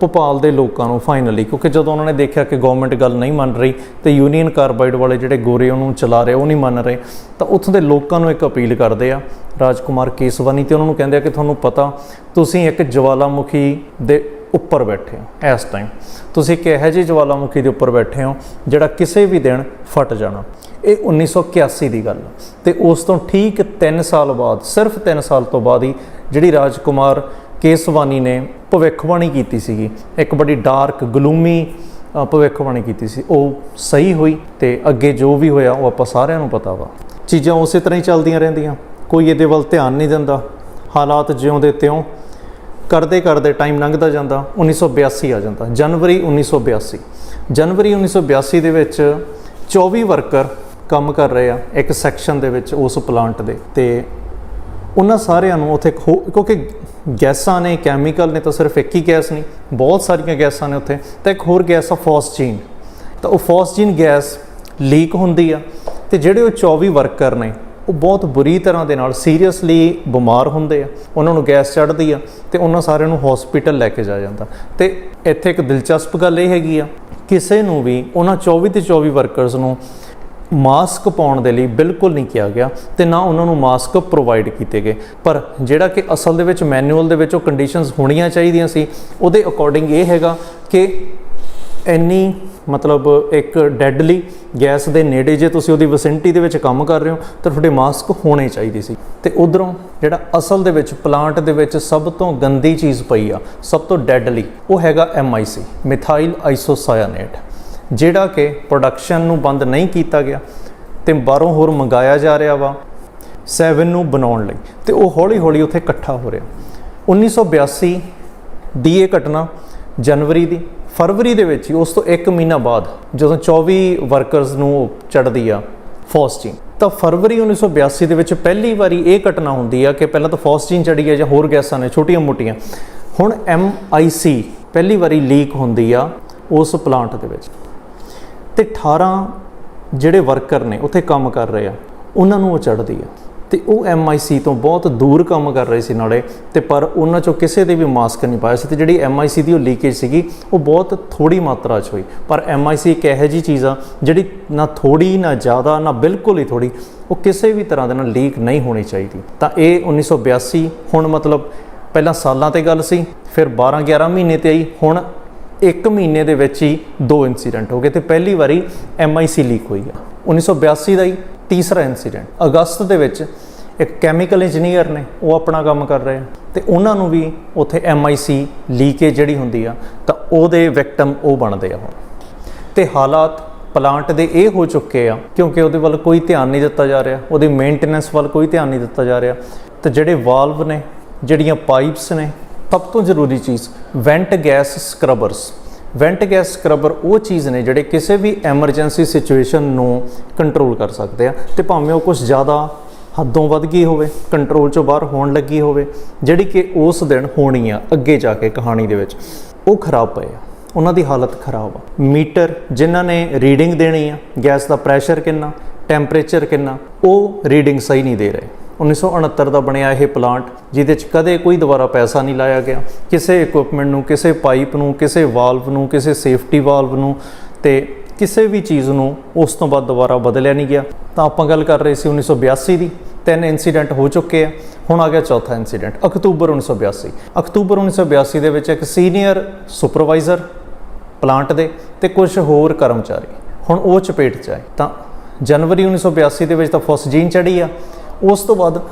ਭੋਪਾਲ ਦੇ ਲੋਕਾਂ ਨੂੰ ਫਾਈਨਲੀ ਕਿਉਂਕਿ ਜਦੋਂ ਉਹਨਾਂ ਨੇ ਦੇਖਿਆ ਕਿ ਗਵਰਨਮੈਂਟ ਗੱਲ ਨਹੀਂ ਮੰਨ ਰਹੀ ਤੇ ਯੂਨੀਅਨ ਕਾਰਬਾਈਡ ਵਾਲੇ ਜਿਹੜੇ ਗੋਰੇ ਉਹਨੂੰ ਚਲਾ ਰਹੇ, ਉਹ ਨਹੀਂ ਮੰਨ ਰਹੇ, ਤਾਂ ਉੱਥੋਂ ਦੇ ਲੋਕਾਂ ਨੂੰ ਇੱਕ ਅਪੀਲ ਕਰਦੇ ਆ ਰਾਜਕੁਮਾਰ ਕੇਸਵਾਨੀ ਤੇ ਉਹਨਾਂ ਨੂੰ ਕਹਿੰਦੇ ਆ ਕਿ ਤੁਹਾਨੂੰ ਪਤਾ, ਤੁਸੀਂ ਇੱਕ ਜਵਾਲਾਮੁਖੀ ਦੇ ਉੱਪਰ ਬੈਠੇ ਹੋ ਇਸ ਟਾਈਮ ਤੁਸੀਂ ਇੱਕ ਇਹੋ ਜਿਹੇ ਜਵਾਲਾਮੁਖੀ ਦੇ ਉੱਪਰ ਬੈਠੇ ਹੋ ਜਿਹੜਾ ਕਿਸੇ ਵੀ ਦਿਨ ਫਟ ਜਾਣਾ? ਇਹ 1981 ਦੀ ਗੱਲ। ਹੈ ਤੇ ਉਸ ਤੋਂ ਠੀਕ 3 ਸਾਲ ਬਾਅਦ, ਸਿਰਫ 3 ਸਾਲ ਤੋਂ ਬਾਅਦ ਹੀ ਜਿਹੜੀ ਰਾਜਕੁਮਾਰ ਕੇਸਵਾਨੀ ਨੇ ਭਵਿੱਖਬਾਣੀ ਕੀਤੀ ਸੀਗੀ, ਇੱਕ ਬੜੀ ਡਾਰਕ ਗਲੂਮੀ ਭਵਿੱਖਬਾਣੀ ਕੀਤੀ ਸੀ। ਉਹ ਸਹੀ ਹੋਈ ਤੇ ਅੱਗੇ ਜੋ ਵੀ ਹੋਇਆ, ਉਹ ਆਪਾਂ ਸਾਰਿਆਂ ਨੂੰ ਪਤਾ ਵਾ। ਚੀਜ਼ਾਂ ਉਸੇ ਤਰ੍ਹਾਂ ਹੀ ਚੱਲਦੀਆਂ ਰਹਿੰਦੀਆਂ। ਕੋਈ ਇਹਦੇ ਵੱਲ ਧਿਆਨ ਨਹੀਂ ਦਿੰਦਾ। ਹਾਲਾਤ ਜਿਉਂ ਦੇ ਤਿਉਂ ਕਰਦੇ ਕਰਦੇ ਟਾਈਮ ਲੰਘਦਾ ਜਾਂਦਾ 1982 ਆ ਜਾਂਦਾ। ਜਨਵਰੀ 1982 ਜਨਵਰੀ 1982 ਦੇ ਵਿੱਚ 24 ਵਰਕਰ ਕੰਮ ਕਰ ਰਹੇ ਆ ਇੱਕ ਸੈਕਸ਼ਨ ਦੇ ਵਿੱਚ ਉਸ ਪਲਾਂਟ ਦੇ ਤੇ ਉਹਨਾਂ ਸਾਰਿਆਂ ਨੂੰ ਉੱਥੇ ਇੱਕ ਕਿਉਂਕਿ ਗੈਸਾਂ ਨੇ ਕੈਮੀਕਲ ਨੇ ਤਾਂ ਸਿਰਫ ਇੱਕ ਹੀ ਗੈਸ ਨਹੀਂ, ਬਹੁਤ ਸਾਰੀਆਂ ਗੈਸਾਂ ਨੇ ਉੱਥੇ ਤਾਂ ਇੱਕ ਹੋਰ ਗੈਸ ਆ ਫੋਸਜੀਨ ਤਾਂ ਉਹ ਫੋਸਜੀਨ ਗੈਸ ਲੀਕ ਹੁੰਦੀ ਆ ਤੇ ਜਿਹੜੇ ਉਹ 24 ਵਰਕਰ ਨੇ ਉਹ ਬਹੁਤ ਬੁਰੀ ਤਰ੍ਹਾਂ ਦੇ ਨਾਲ ਸੀਰੀਅਸਲੀ ਬਿਮਾਰ ਹੁੰਦੇ ਆ। ਉਹਨਾਂ ਨੂੰ ਗੈਸ ਚੜ੍ਹਦੀ ਆ ਤੇ ਉਹਨਾਂ ਸਾਰਿਆਂ ਨੂੰ ਹਸਪੀਟਲ ਲੈ ਕੇ ਜਾ ਜਾਂਦਾ। ਤੇ ਇੱਥੇ ਇੱਕ ਦਿਲਚਸਪ ਗੱਲ ਇਹ ਹੈਗੀ ਆ, ਕਿਸੇ ਨੂੰ ਵੀ ਉਹਨਾਂ 24 ਤੇ 24 ਵਰਕਰਸ ਨੂੰ ਮਾਸਕ ਪਾਉਣ ਦੇ ਲਈ ਬਿਲਕੁਲ ਨਹੀਂ ਕਿਹਾ ਗਿਆ ਤੇ ਨਾ ਉਹਨਾਂ ਨੂੰ ਮਾਸਕ ਪ੍ਰੋਵਾਈਡ ਕੀਤੇ ਗਏ। ਪਰ ਜਿਹੜਾ ਕਿ ਅਸਲ ਦੇ ਵਿੱਚ ਮੈਨੂਅਲ ਦੇ ਵਿੱਚ ਉਹ ਕੰਡੀਸ਼ਨਸ ਹੋਣੀਆਂ ਚਾਹੀਦੀਆਂ ਸੀ, ਉਹਦੇ ਅਕੋਰਡਿੰਗ ਇਹ ਹੈਗਾ ਕਿ ਇੰਨੀ ਮਤਲਬ ਇੱਕ ਡੈਡਲੀ ਗੈਸ ਦੇ ਨੇੜੇ ਜੇ ਤੁਸੀਂ ਉਹਦੀ ਵਿਸਿਨਿਟੀ ਦੇ ਵਿੱਚ ਕੰਮ ਕਰ ਰਹੇ ਹੋ, ਤਾਂ ਤੁਹਾਡੇ ਮਾਸਕ ਹੋਣੇ ਚਾਹੀਦੇ ਸੀ। ਤੇ ਉਧਰੋਂ ਜਿਹੜਾ ਅਸਲ ਦੇ ਵਿੱਚ ਪਲਾਂਟ ਦੇ ਵਿੱਚ ਸਭ ਤੋਂ ਗੰਦੀ ਚੀਜ਼ ਪਈ ਆ, ਸਭ ਤੋਂ ਡੈਡਲੀ ਉਹ ਹੈਗਾ MIC ਮਿਥਾਈਲ ਆਈਸੋਸਾਇਆਨੇਟ ਜਿਹੜਾ ਕਿ ਪ੍ਰੋਡਕਸ਼ਨ ਨੂੰ ਬੰਦ ਨਹੀਂ ਕੀਤਾ ਗਿਆ ਤੇ ਬਾਹਰੋਂ ਹੋਰ ਮੰਗਾਇਆ ਜਾ ਰਿਹਾ ਵਾ 7 ਨੂੰ ਬਣਾਉਣ ਲਈ। ਤੇ ਉਹ ਹੌਲੀ ਹੌਲੀ ਉੱਥੇ ਇਕੱਠਾ ਹੋ ਰਿਹਾ। 1982 ਦੀ ਇਹ ਘਟਨਾ ਜਨਵਰੀ ਦੀ ਫਰਵਰੀ ਦੇ ਵਿੱਚ ਹੀ, ਉਸ ਤੋਂ 1 ਮਹੀਨਾ ਬਾਅਦ ਜਦੋਂ 24 ਵਰਕਰਸ ਨੂੰ ਚੜਦੀ ਆ ਫੌਸਟਿੰਗ ਤਾਂ ਫਰਵਰੀ 1982 ਦੇ ਵਿੱਚ ਪਹਿਲੀ ਵਾਰੀ ਇਹ ਘਟਨਾ ਹੁੰਦੀ ਆ ਕਿ ਪਹਿਲਾਂ ਤਾਂ ਫੌਸਟਿੰਗ ਚੜੀ ਆ ਜਾਂ ਹੋਰ ਗੈਸਾਂ ਨੇ ਛੋਟੀਆਂ-ਮੋਟੀਆਂ ਹੁਣ MIC ਪਹਿਲੀ ਵਾਰੀ ਲੀਕ ਹੁੰਦੀ ਆ ਉਸ ਪਲਾਂਟ ਦੇ ਵਿੱਚ। ਤੇ 18 ਜਿਹੜੇ ਵਰਕਰ ਨੇ, ਉੱਥੇ ਕੰਮ ਕਰ ਰਹੇ ਆ, ਉਹਨਾਂ ਨੂੰ ਉਹ ਚੜਦੀ ਆ। ਤੇ ਉਹ MIC ਤੋਂ ਬਹੁਤ ਦੂਰ ਕੰਮ ਕਰ ਰਹੇ ਸੀ ਨਾਲੇ, ਤੇ ਪਰ ਉਹਨਾਂ ਚੋਂ ਕਿਸੇ ਦੇ ਵੀ ਮਾਸਕ ਨਹੀਂ ਪਾਇਆ ਸੀ ਤੇ ਜਿਹੜੀ MIC ਦੀ ਉਹ ਲੀਕੇਜ ਸੀਗੀ, ਉਹ ਬਹੁਤ ਥੋੜੀ ਮਾਤਰਾ 'ਚ ਹੋਈ। ਪਰ MIC ਇੱਕ ਇਹੋ ਜੀ ਚੀਜ਼ ਆ, ਜਿਹੜੀ ਨਾ ਥੋੜੀ ਨਾ ਜ਼ਿਆਦਾ, ਨਾ ਬਿਲਕੁਲ ਹੀ ਥੋੜੀ ਉਹ ਕਿਸੇ ਵੀ ਤਰ੍ਹਾਂ ਦੇ ਨਾਲ ਲੀਕ ਨਹੀਂ ਹੋਣੀ ਚਾਹੀਦੀ। ਤਾਂ ਇਹ 1982 ਹੁਣ ਮਤਲਬ ਪਹਿਲਾਂ ਸਾਲਾਂ ਤੇ ਗੱਲ ਸੀ, ਫਿਰ 12 11 ਮਹੀਨੇ ਤੇ ਆਈ, ਹੁਣ ਇੱਕ ਮਹੀਨੇ ਦੇ ਵਿੱਚ ਹੀ ਦੋ ਇਨਸੀਡੈਂਟ ਹੋ ਗਏ ਤੇ ਪਹਿਲੀ ਵਾਰੀ MIC ਲੀਕ ਹੋਈ ਆ। 1982 ਦਾ ਹੀ ਤੀਸਰਾ ਇਨਸੀਡੈਂਟ ਅਗਸਤ ਦੇ ਵਿੱਚ ਇੱਕ ਕੈਮੀਕਲ ਇੰਜੀਨੀਅਰ ਨੇ ਉਹ ਆਪਣਾ ਕੰਮ ਕਰ ਰਹੇ ਆ ਤੇ ਉਹਨਾਂ ਨੂੰ ਵੀ ਉੱਥੇ MIC ਲੀਕੇਜ ਜਿਹੜੀ ਹੁੰਦੀ ਆ, ਤਾਂ ਉਹਦੇ ਵਿਕਟਮ ਉਹ ਬਣਦੇ ਆ ਹੁਣ। ਤੇ ਹਾਲਾਤ ਪਲਾਂਟ ਦੇ ਇਹ ਹੋ ਚੁੱਕੇ ਆ, ਕਿਉਂਕਿ ਉਹਦੇ ਵੱਲ ਕੋਈ ਧਿਆਨ ਨਹੀਂ ਦਿੱਤਾ ਜਾ ਰਿਹਾ, ਉਹਦੀ ਮੇਨਟੇਨੈਂਸ ਵੱਲ ਕੋਈ ਧਿਆਨ ਨਹੀਂ ਦਿੱਤਾ ਜਾ ਰਿਹਾ, ਤੇ ਜਿਹੜੇ ਵਾਲਵ ਨੇ, ਜਿਹੜੀਆਂ ਪਾਈਪਸ ਨੇ, ਸਭ ਤੋਂ ਜ਼ਰੂਰੀ ਚੀਜ਼ vent gas scrubbers vent gas scrubber ਉਹ ਚੀਜ਼ ਨੇ ਜਿਹੜੇ ਕਿਸੇ ਵੀ ਐਮਰਜੈਂਸੀ ਸਿਚੁਏਸ਼ਨ ਨੂੰ ਕੰਟਰੋਲ ਕਰ ਸਕਦੇ ਆ ਤੇ ਭਾਵੇਂ ਉਹ ਕੁਝ ਜ਼ਿਆਦਾ ਹੱਦੋਂ ਵੱਧ ਗਈ ਹੋਵੇ ਕੰਟਰੋਲ ਚੋਂ ਬਾਹਰ ਹੋਣ ਲੱਗੀ ਹੋਵੇ, ਜਿਹੜੀ ਕਿ ਉਸ ਦਿਨ ਹੋਣੀ ਆ ਅੱਗੇ ਜਾ ਕੇ ਕਹਾਣੀ ਦੇ ਵਿੱਚ, ਉਹ ਖਰਾਬ ਪਏ ਆ। ਉਹਨਾਂ ਦੀ ਹਾਲਤ ਖਰਾਬ ਆ। ਮੀਟਰ ਜਿਨ੍ਹਾਂ ਨੇ ਰੀਡਿੰਗ ਦੇਣੀ ਆ ਗੈਸ ਦਾ ਪ੍ਰੈਸ਼ਰ ਕਿੰਨਾ ਟੈਂਪਰੇਚਰ ਕਿੰਨਾ, ਉਹ ਰੀਡਿੰਗ ਸਹੀ ਨਹੀਂ ਦੇ ਰਹੇ। 1969 ਦਾ ਬਣਿਆ ਇਹ ਪਲਾਂਟ ਜਿਹਦੇ 'ਚ ਕਦੇ ਕੋਈ ਦੁਬਾਰਾ ਪੈਸਾ ਨਹੀਂ ਲਾਇਆ ਗਿਆ। ਕਿਸੇ ਇਕਵਿਪਮੈਂਟ ਨੂੰ, ਕਿਸੇ ਪਾਈਪ ਨੂੰ, ਕਿਸੇ ਵਾਲਵ ਨੂੰ, ਕਿਸੇ ਸੇਫਟੀ ਵਾਲਵ ਨੂੰ ਤੇ ਕਿਸੇ ਵੀ ਚੀਜ਼ ਨੂੰ ਉਸ ਤੋਂ ਬਾਅਦ ਦੁਬਾਰਾ ਬਦਲਿਆ ਨਹੀਂ ਗਿਆ। ਤਾਂ ਆਪਾਂ ਗੱਲ ਕਰ ਰਹੇ ਸੀ 1982 ਦੀ। ਤਿੰਨ ਇਨਸੀਡੈਂਟ ਹੋ ਚੁੱਕੇ ਆ। ਹੁਣ ਆ ਗਿਆ ਚੌਥਾ ਇਨਸੀਡੈਂਟ ਅਕਤੂਬਰ 1982 ਅਕਤੂਬਰ 1982 ਦੇ ਵਿੱਚ ਇੱਕ ਸੀਨੀਅਰ ਸੁਪਰਵਾਈਜ਼ਰ ਪਲਾਂਟ ਦੇ ਤੇ ਕੁਝ ਹੋਰ ਕਰਮਚਾਰੀ। ਹੁਣ ਉਹ ਚਪੇਟ 'ਚ ਆਏ। ਤਾਂ ਜਨਵਰੀ 1982 ਦੇ ਵਿੱਚ ਤਾਂ ਫੋਸਜੀਨ ਚੜੀ ਆ। ਉਸ ਤੋਂ ਬਾਅਦ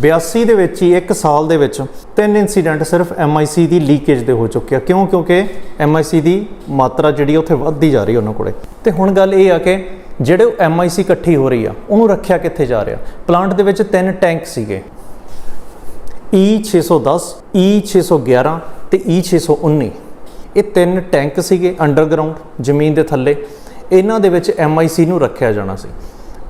82 ਦੇ ਵਿੱਚ ਹੀ ਇੱਕ ਸਾਲ ਦੇ ਵਿੱਚ ਤਿੰਨ ਇਨਸੀਡੈਂਟ ਸਿਰਫ MIC ਦੀ ਲੀਕੇਜ ਦੇ ਹੋ ਚੁੱਕੇ ਆ। ਕਿਉਂ? ਕਿਉਂਕਿ MIC ਦੀ ਮਾਤਰਾ ਜਿਹੜੀ ਉੱਥੇ ਵੱਧਦੀ ਜਾ ਰਹੀ ਉਹਨਾਂ ਕੋਲੇ। ਤੇ ਹੁਣ ਗੱਲ ਇਹ ਆ ਕਿ ਜਿਹੜੇ ਉਹ MIC ਇਕੱਠੀ ਹੋ ਰਹੀ ਆ, ਉਹਨੂੰ ਰੱਖਿਆ ਕਿੱਥੇ ਜਾ ਰਿਹਾ? ਪਲਾਂਟ ਦੇ ਵਿੱਚ ਤਿੰਨ ਟੈਂਕ ਸੀਗੇ। E610 E611 ਤੇ E619 ਇਹ ਤਿੰਨ ਟੈਂਕ ਸੀਗੇ ਅੰਡਰਗਰਾਉਂਡ ਜ਼ਮੀਨ ਦੇ ਥੱਲੇ। ਇਹਨਾਂ ਦੇ ਵਿੱਚ MIC ਨੂੰ ਰੱਖਿਆ ਜਾਣਾ ਸੀ।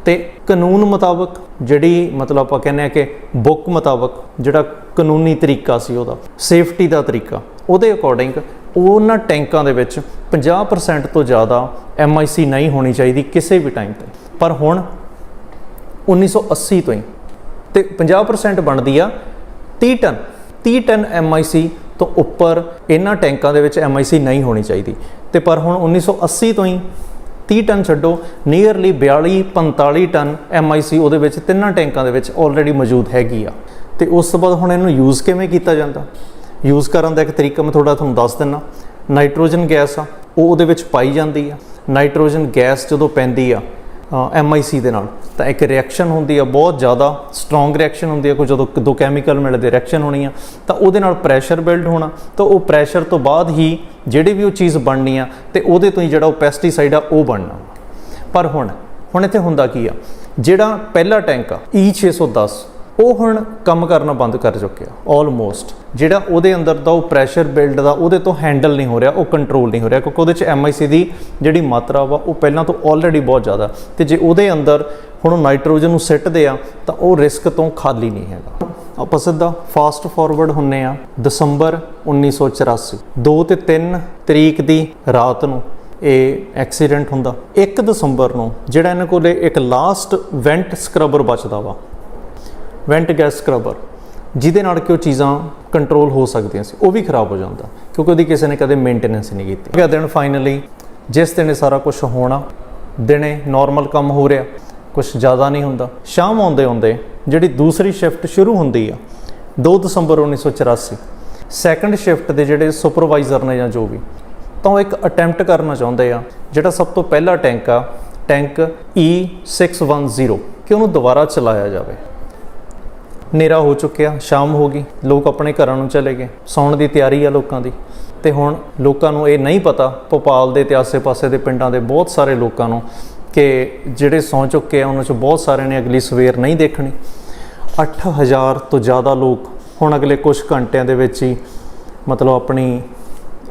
ਤੇ ਕਾਨੂੰਨ ਮੁਤਾਬਕ ਜਿਹੜੀ ਮਤਲਬ ਆਪਾਂ ਕਹਿੰਦੇ ਆ ਕਿ ਬੁੱਕ ਮੁਤਾਬਕ ਜਿਹੜਾ ਕਾਨੂੰਨੀ ਤਰੀਕਾ ਸੀ ਉਹਦਾ, ਸੇਫਟੀ ਦਾ ਤਰੀਕਾ, ਉਹਦੇ ਅਕੋਰਡਿੰਗ ਉਹਨਾਂ ਟੈਂਕਾਂ ਦੇ ਵਿੱਚ 50% ਤੋਂ ਜ਼ਿਆਦਾ MIC ਨਹੀਂ ਹੋਣੀ ਚਾਹੀਦੀ ਕਿਸੇ ਵੀ ਟਾਈਮ ਤੇ। ਪਰ ਹੁਣ 1980 ਤੋਂ ਹੀ ਤੇ 50% ਬਣਦੀ ਆ 30 ਟਨ 30 ਟਨ MIC ਤੋਂ ਉੱਪਰ ਇਹਨਾਂ ਟੈਂਕਾਂ ਦੇ ਵਿੱਚ MIC ਨਹੀਂ ਹੋਣੀ ਚਾਹੀਦੀ। ਤੇ ਪਰ ਹੁਣ 1980 ਤੋਂ ਹੀ 30 ਟਨ ਛੱਡੋ ਨੀਅਰਲੀ 42 45 ਟਨ MIC ਉਹਦੇ ਵਿੱਚ ਤਿੰਨਾਂ ਟੈਂਕਾਂ ਦੇ ਵਿੱਚ ਆਲਰੇਡੀ ਮੌਜੂਦ ਹੈਗੀ ਆ। ਤੇ ਉਸ ਤੋਂ ਬਾਅਦ ਹੁਣ ਇਹਨੂੰ ਯੂਜ਼ ਕਿਵੇਂ ਕੀਤਾ ਜਾਂਦਾ? ਯੂਜ਼ ਕਰਨ ਦਾ ਇੱਕ ਤਰੀਕਾ ਮੈਂ ਥੋੜਾ ਤੁਹਾਨੂੰ ਦੱਸ ਦਿੰਨਾ। ਨਾਈਟ੍ਰੋਜਨ ਗੈਸ ਆ, ਉਹ ਉਹਦੇ ਵਿੱਚ ਪਾਈ ਜਾਂਦੀ ਆ। ਨਾਈਟ੍ਰੋਜਨ ਗੈਸ ਜਦੋਂ ਪੈਂਦੀ ਆ MIC ਦੇ ਨਾਲ ਤਾਂ ਇੱਕ ਰਿਐਕਸ਼ਨ ਹੁੰਦੀ ਆ, ਬਹੁਤ ਜ਼ਿਆਦਾ ਸਟਰੋਂਗ ਰਿਐਕਸ਼ਨ ਹੁੰਦੀ ਆ, ਕੋਈ ਜਦੋਂ ਦੋ ਕੈਮੀਕਲ ਮਿਲਦੇ ਰਿਐਕਸ਼ਨ ਹੋਣੀ ਆ, ਤਾਂ ਉਹਦੇ ਨਾਲ ਪ੍ਰੈਸ਼ਰ ਬਿਲਡ ਹੋਣਾ, ਤਾਂ ਉਹ ਪ੍ਰੈਸ਼ਰ ਤੋਂ ਬਾਅਦ ਹੀ ਜਿਹੜੀ ਵੀ ਉਹ ਚੀਜ਼ ਬਣਨੀ ਆ, ਤੇ ਉਹਦੇ ਤੋਂ ਹੀ ਜਿਹੜਾ ਉਹ ਪੈਸਟੀਸਾਈਡ ਆ, ਉਹ ਬਣਨਾ। ਪਰ ਹੁਣ ਹੁਣ ਇੱਥੇ ਹੁੰਦਾ ਕੀ ਆ? ਜਿਹੜਾ ਪਹਿਲਾ ਟੈਂਕ ਆ E610 ਉਹ ਹੁਣ ਕੰਮ ਕਰਨਾ ਬੰਦ ਕਰ ਚੁੱਕਿਆ ਆਲਮੋਸਟ ਜਿਹੜਾ ਉਹਦੇ ਅੰਦਰ ਦਾ ਉਹ ਪ੍ਰੈਸ਼ਰ ਬਿਲਡ ਦਾ ਉਹਦੇ ਤੋਂ ਹੈਂਡਲ ਨਹੀਂ ਹੋ ਰਿਹਾ, ਉਹ ਕੰਟਰੋਲ ਨਹੀਂ ਹੋ ਰਿਹਾ, ਕਿਉਂਕਿ ਉਹਦੇ ਚ MIC ਦੀ ਜਿਹੜੀ ਮਾਤਰਾ ਵਾ, ਉਹ ਪਹਿਲਾਂ ਤੋਂ ਆਲਰੇਡੀ ਬਹੁਤ ਜ਼ਿਆਦਾ। ਤੇ ਜੇ ਉਹਦੇ ਅੰਦਰ ਹੁਣ ਉਹ ਨਾਈਟ੍ਰੋਜਨ ਨੂੰ ਸਿੱਟਦੇ ਆ, ਤਾਂ ਉਹ ਰਿਸਕ ਤੋਂ ਖਾਲੀ ਨਹੀਂ ਹੈਗਾ। ਆਪਾਂ ਸਿੱਧਾ ਫਾਸਟ ਫਾਰਵਰਡ ਹੁੰਨੇ ਆ, ਦਸੰਬਰ 1984 2 ਤੇ 3 ਤਰੀਕ ਦੀ ਰਾਤ ਨੂੰ ਇਹ ਐਕਸੀਡੈਂਟ ਹੁੰਦਾ। 1 ਦਸੰਬਰ ਨੂੰ ਜਿਹੜਾ ਇਹਨਾਂ ਕੋਲੇ ਇੱਕ ਲਾਸਟ ਵੈਂਟ ਸਕਰਬਰ ਬਚਦਾ ਵਾ ਵੈਂਟ ਗੈਸ ਸਕਰਬਰ ਜਿਹਦੇ ਨਾਲ ਕਿ ਉਹ ਚੀਜ਼ਾਂ ਕੰਟਰੋਲ ਹੋ ਸਕਦੀਆਂ ਸੀ, ਉਹ ਵੀ ਖਰਾਬ ਹੋ ਜਾਂਦਾ, ਕਿਉਂਕਿ ਉਹਦੀ ਕਿਸੇ ਨੇ ਕਦੇ ਮੇਨਟੇਨੈਂਸ ਨਹੀਂ ਕੀਤੀ। ਅਗਲੇ ਦਿਨ ਫਾਈਨਲੀ ਜਿਸ ਦਿਨ ਇਹ ਸਾਰਾ ਕੁਝ ਹੋਣਾ, ਦਿਨੇ ਨਾਰਮਲ ਕੰਮ ਹੋ ਰਿਹਾ ਕੁਝ ਜ਼ਿਆਦਾ ਨਹੀਂ ਹੁੰਦਾ, ਸ਼ਾਮ ਆਉਂਦੇ ਆਉਂਦੇ ਜਿਹੜੀ ਦੂਸਰੀ ਸ਼ਿਫਟ ਸ਼ੁਰੂ ਹੁੰਦੀ ਆ 2 ਦਸੰਬਰ 1984 ਸੈਕੰਡ ਸ਼ਿਫਟ ਦੇ ਜਿਹੜੇ ਸੁਪਰਵਾਈਜ਼ਰ ਨੇ ਜਾਂ ਜੋ ਵੀ, ਤਾਂ ਉਹ ਇੱਕ ਅਟੈਂਪਟ ਕਰਨਾ ਚਾਹੁੰਦੇ ਆ, ਜਿਹੜਾ ਸਭ ਤੋਂ ਪਹਿਲਾ ਟੈਂਕ ਆ ਟੈਂਕ E610 ਕਿ ਉਹਨੂੰ ਦੁਬਾਰਾ ਚਲਾਇਆ ਜਾਵੇ। ਹਨੇਰਾ ਹੋ ਚੁੱਕਿਆ, ਸ਼ਾਮ ਹੋ ਗਈ, ਲੋਕ ਆਪਣੇ ਘਰਾਂ ਨੂੰ ਚਲੇ ਗਏ, ਸੌਣ ਦੀ ਤਿਆਰੀ ਆ ਲੋਕਾਂ ਦੀ। ਤੇ ਹੁਣ ਲੋਕਾਂ ਨੂੰ ਇਹ ਨਹੀਂ ਪਤਾ, ਭੋਪਾਲ ਦੇ ਤੇ ਆਸੇ-ਪਾਸੇ ਦੇ ਪਿੰਡਾਂ ਦੇ ਬਹੁਤ ਸਾਰੇ ਲੋਕਾਂ ਨੂੰ ਕਿ ਜਿਹੜੇ ਸੌਂ ਚੁੱਕੇ ਆ, ਉਹਨਾਂ ਚੋਂ ਬਹੁਤ ਸਾਰਿਆਂ ਨੇ, ਅਗਲੀ ਸਵੇਰ ਨਹੀਂ ਦੇਖਣੀ। 8000 ਤੋਂ ਜ਼ਿਆਦਾ ਲੋਕ ਹੁਣ ਅਗਲੇ ਕੁਝ ਘੰਟਿਆਂ ਦੇ ਵਿੱਚ ਹੀ ਮਤਲਬ ਆਪਣੀ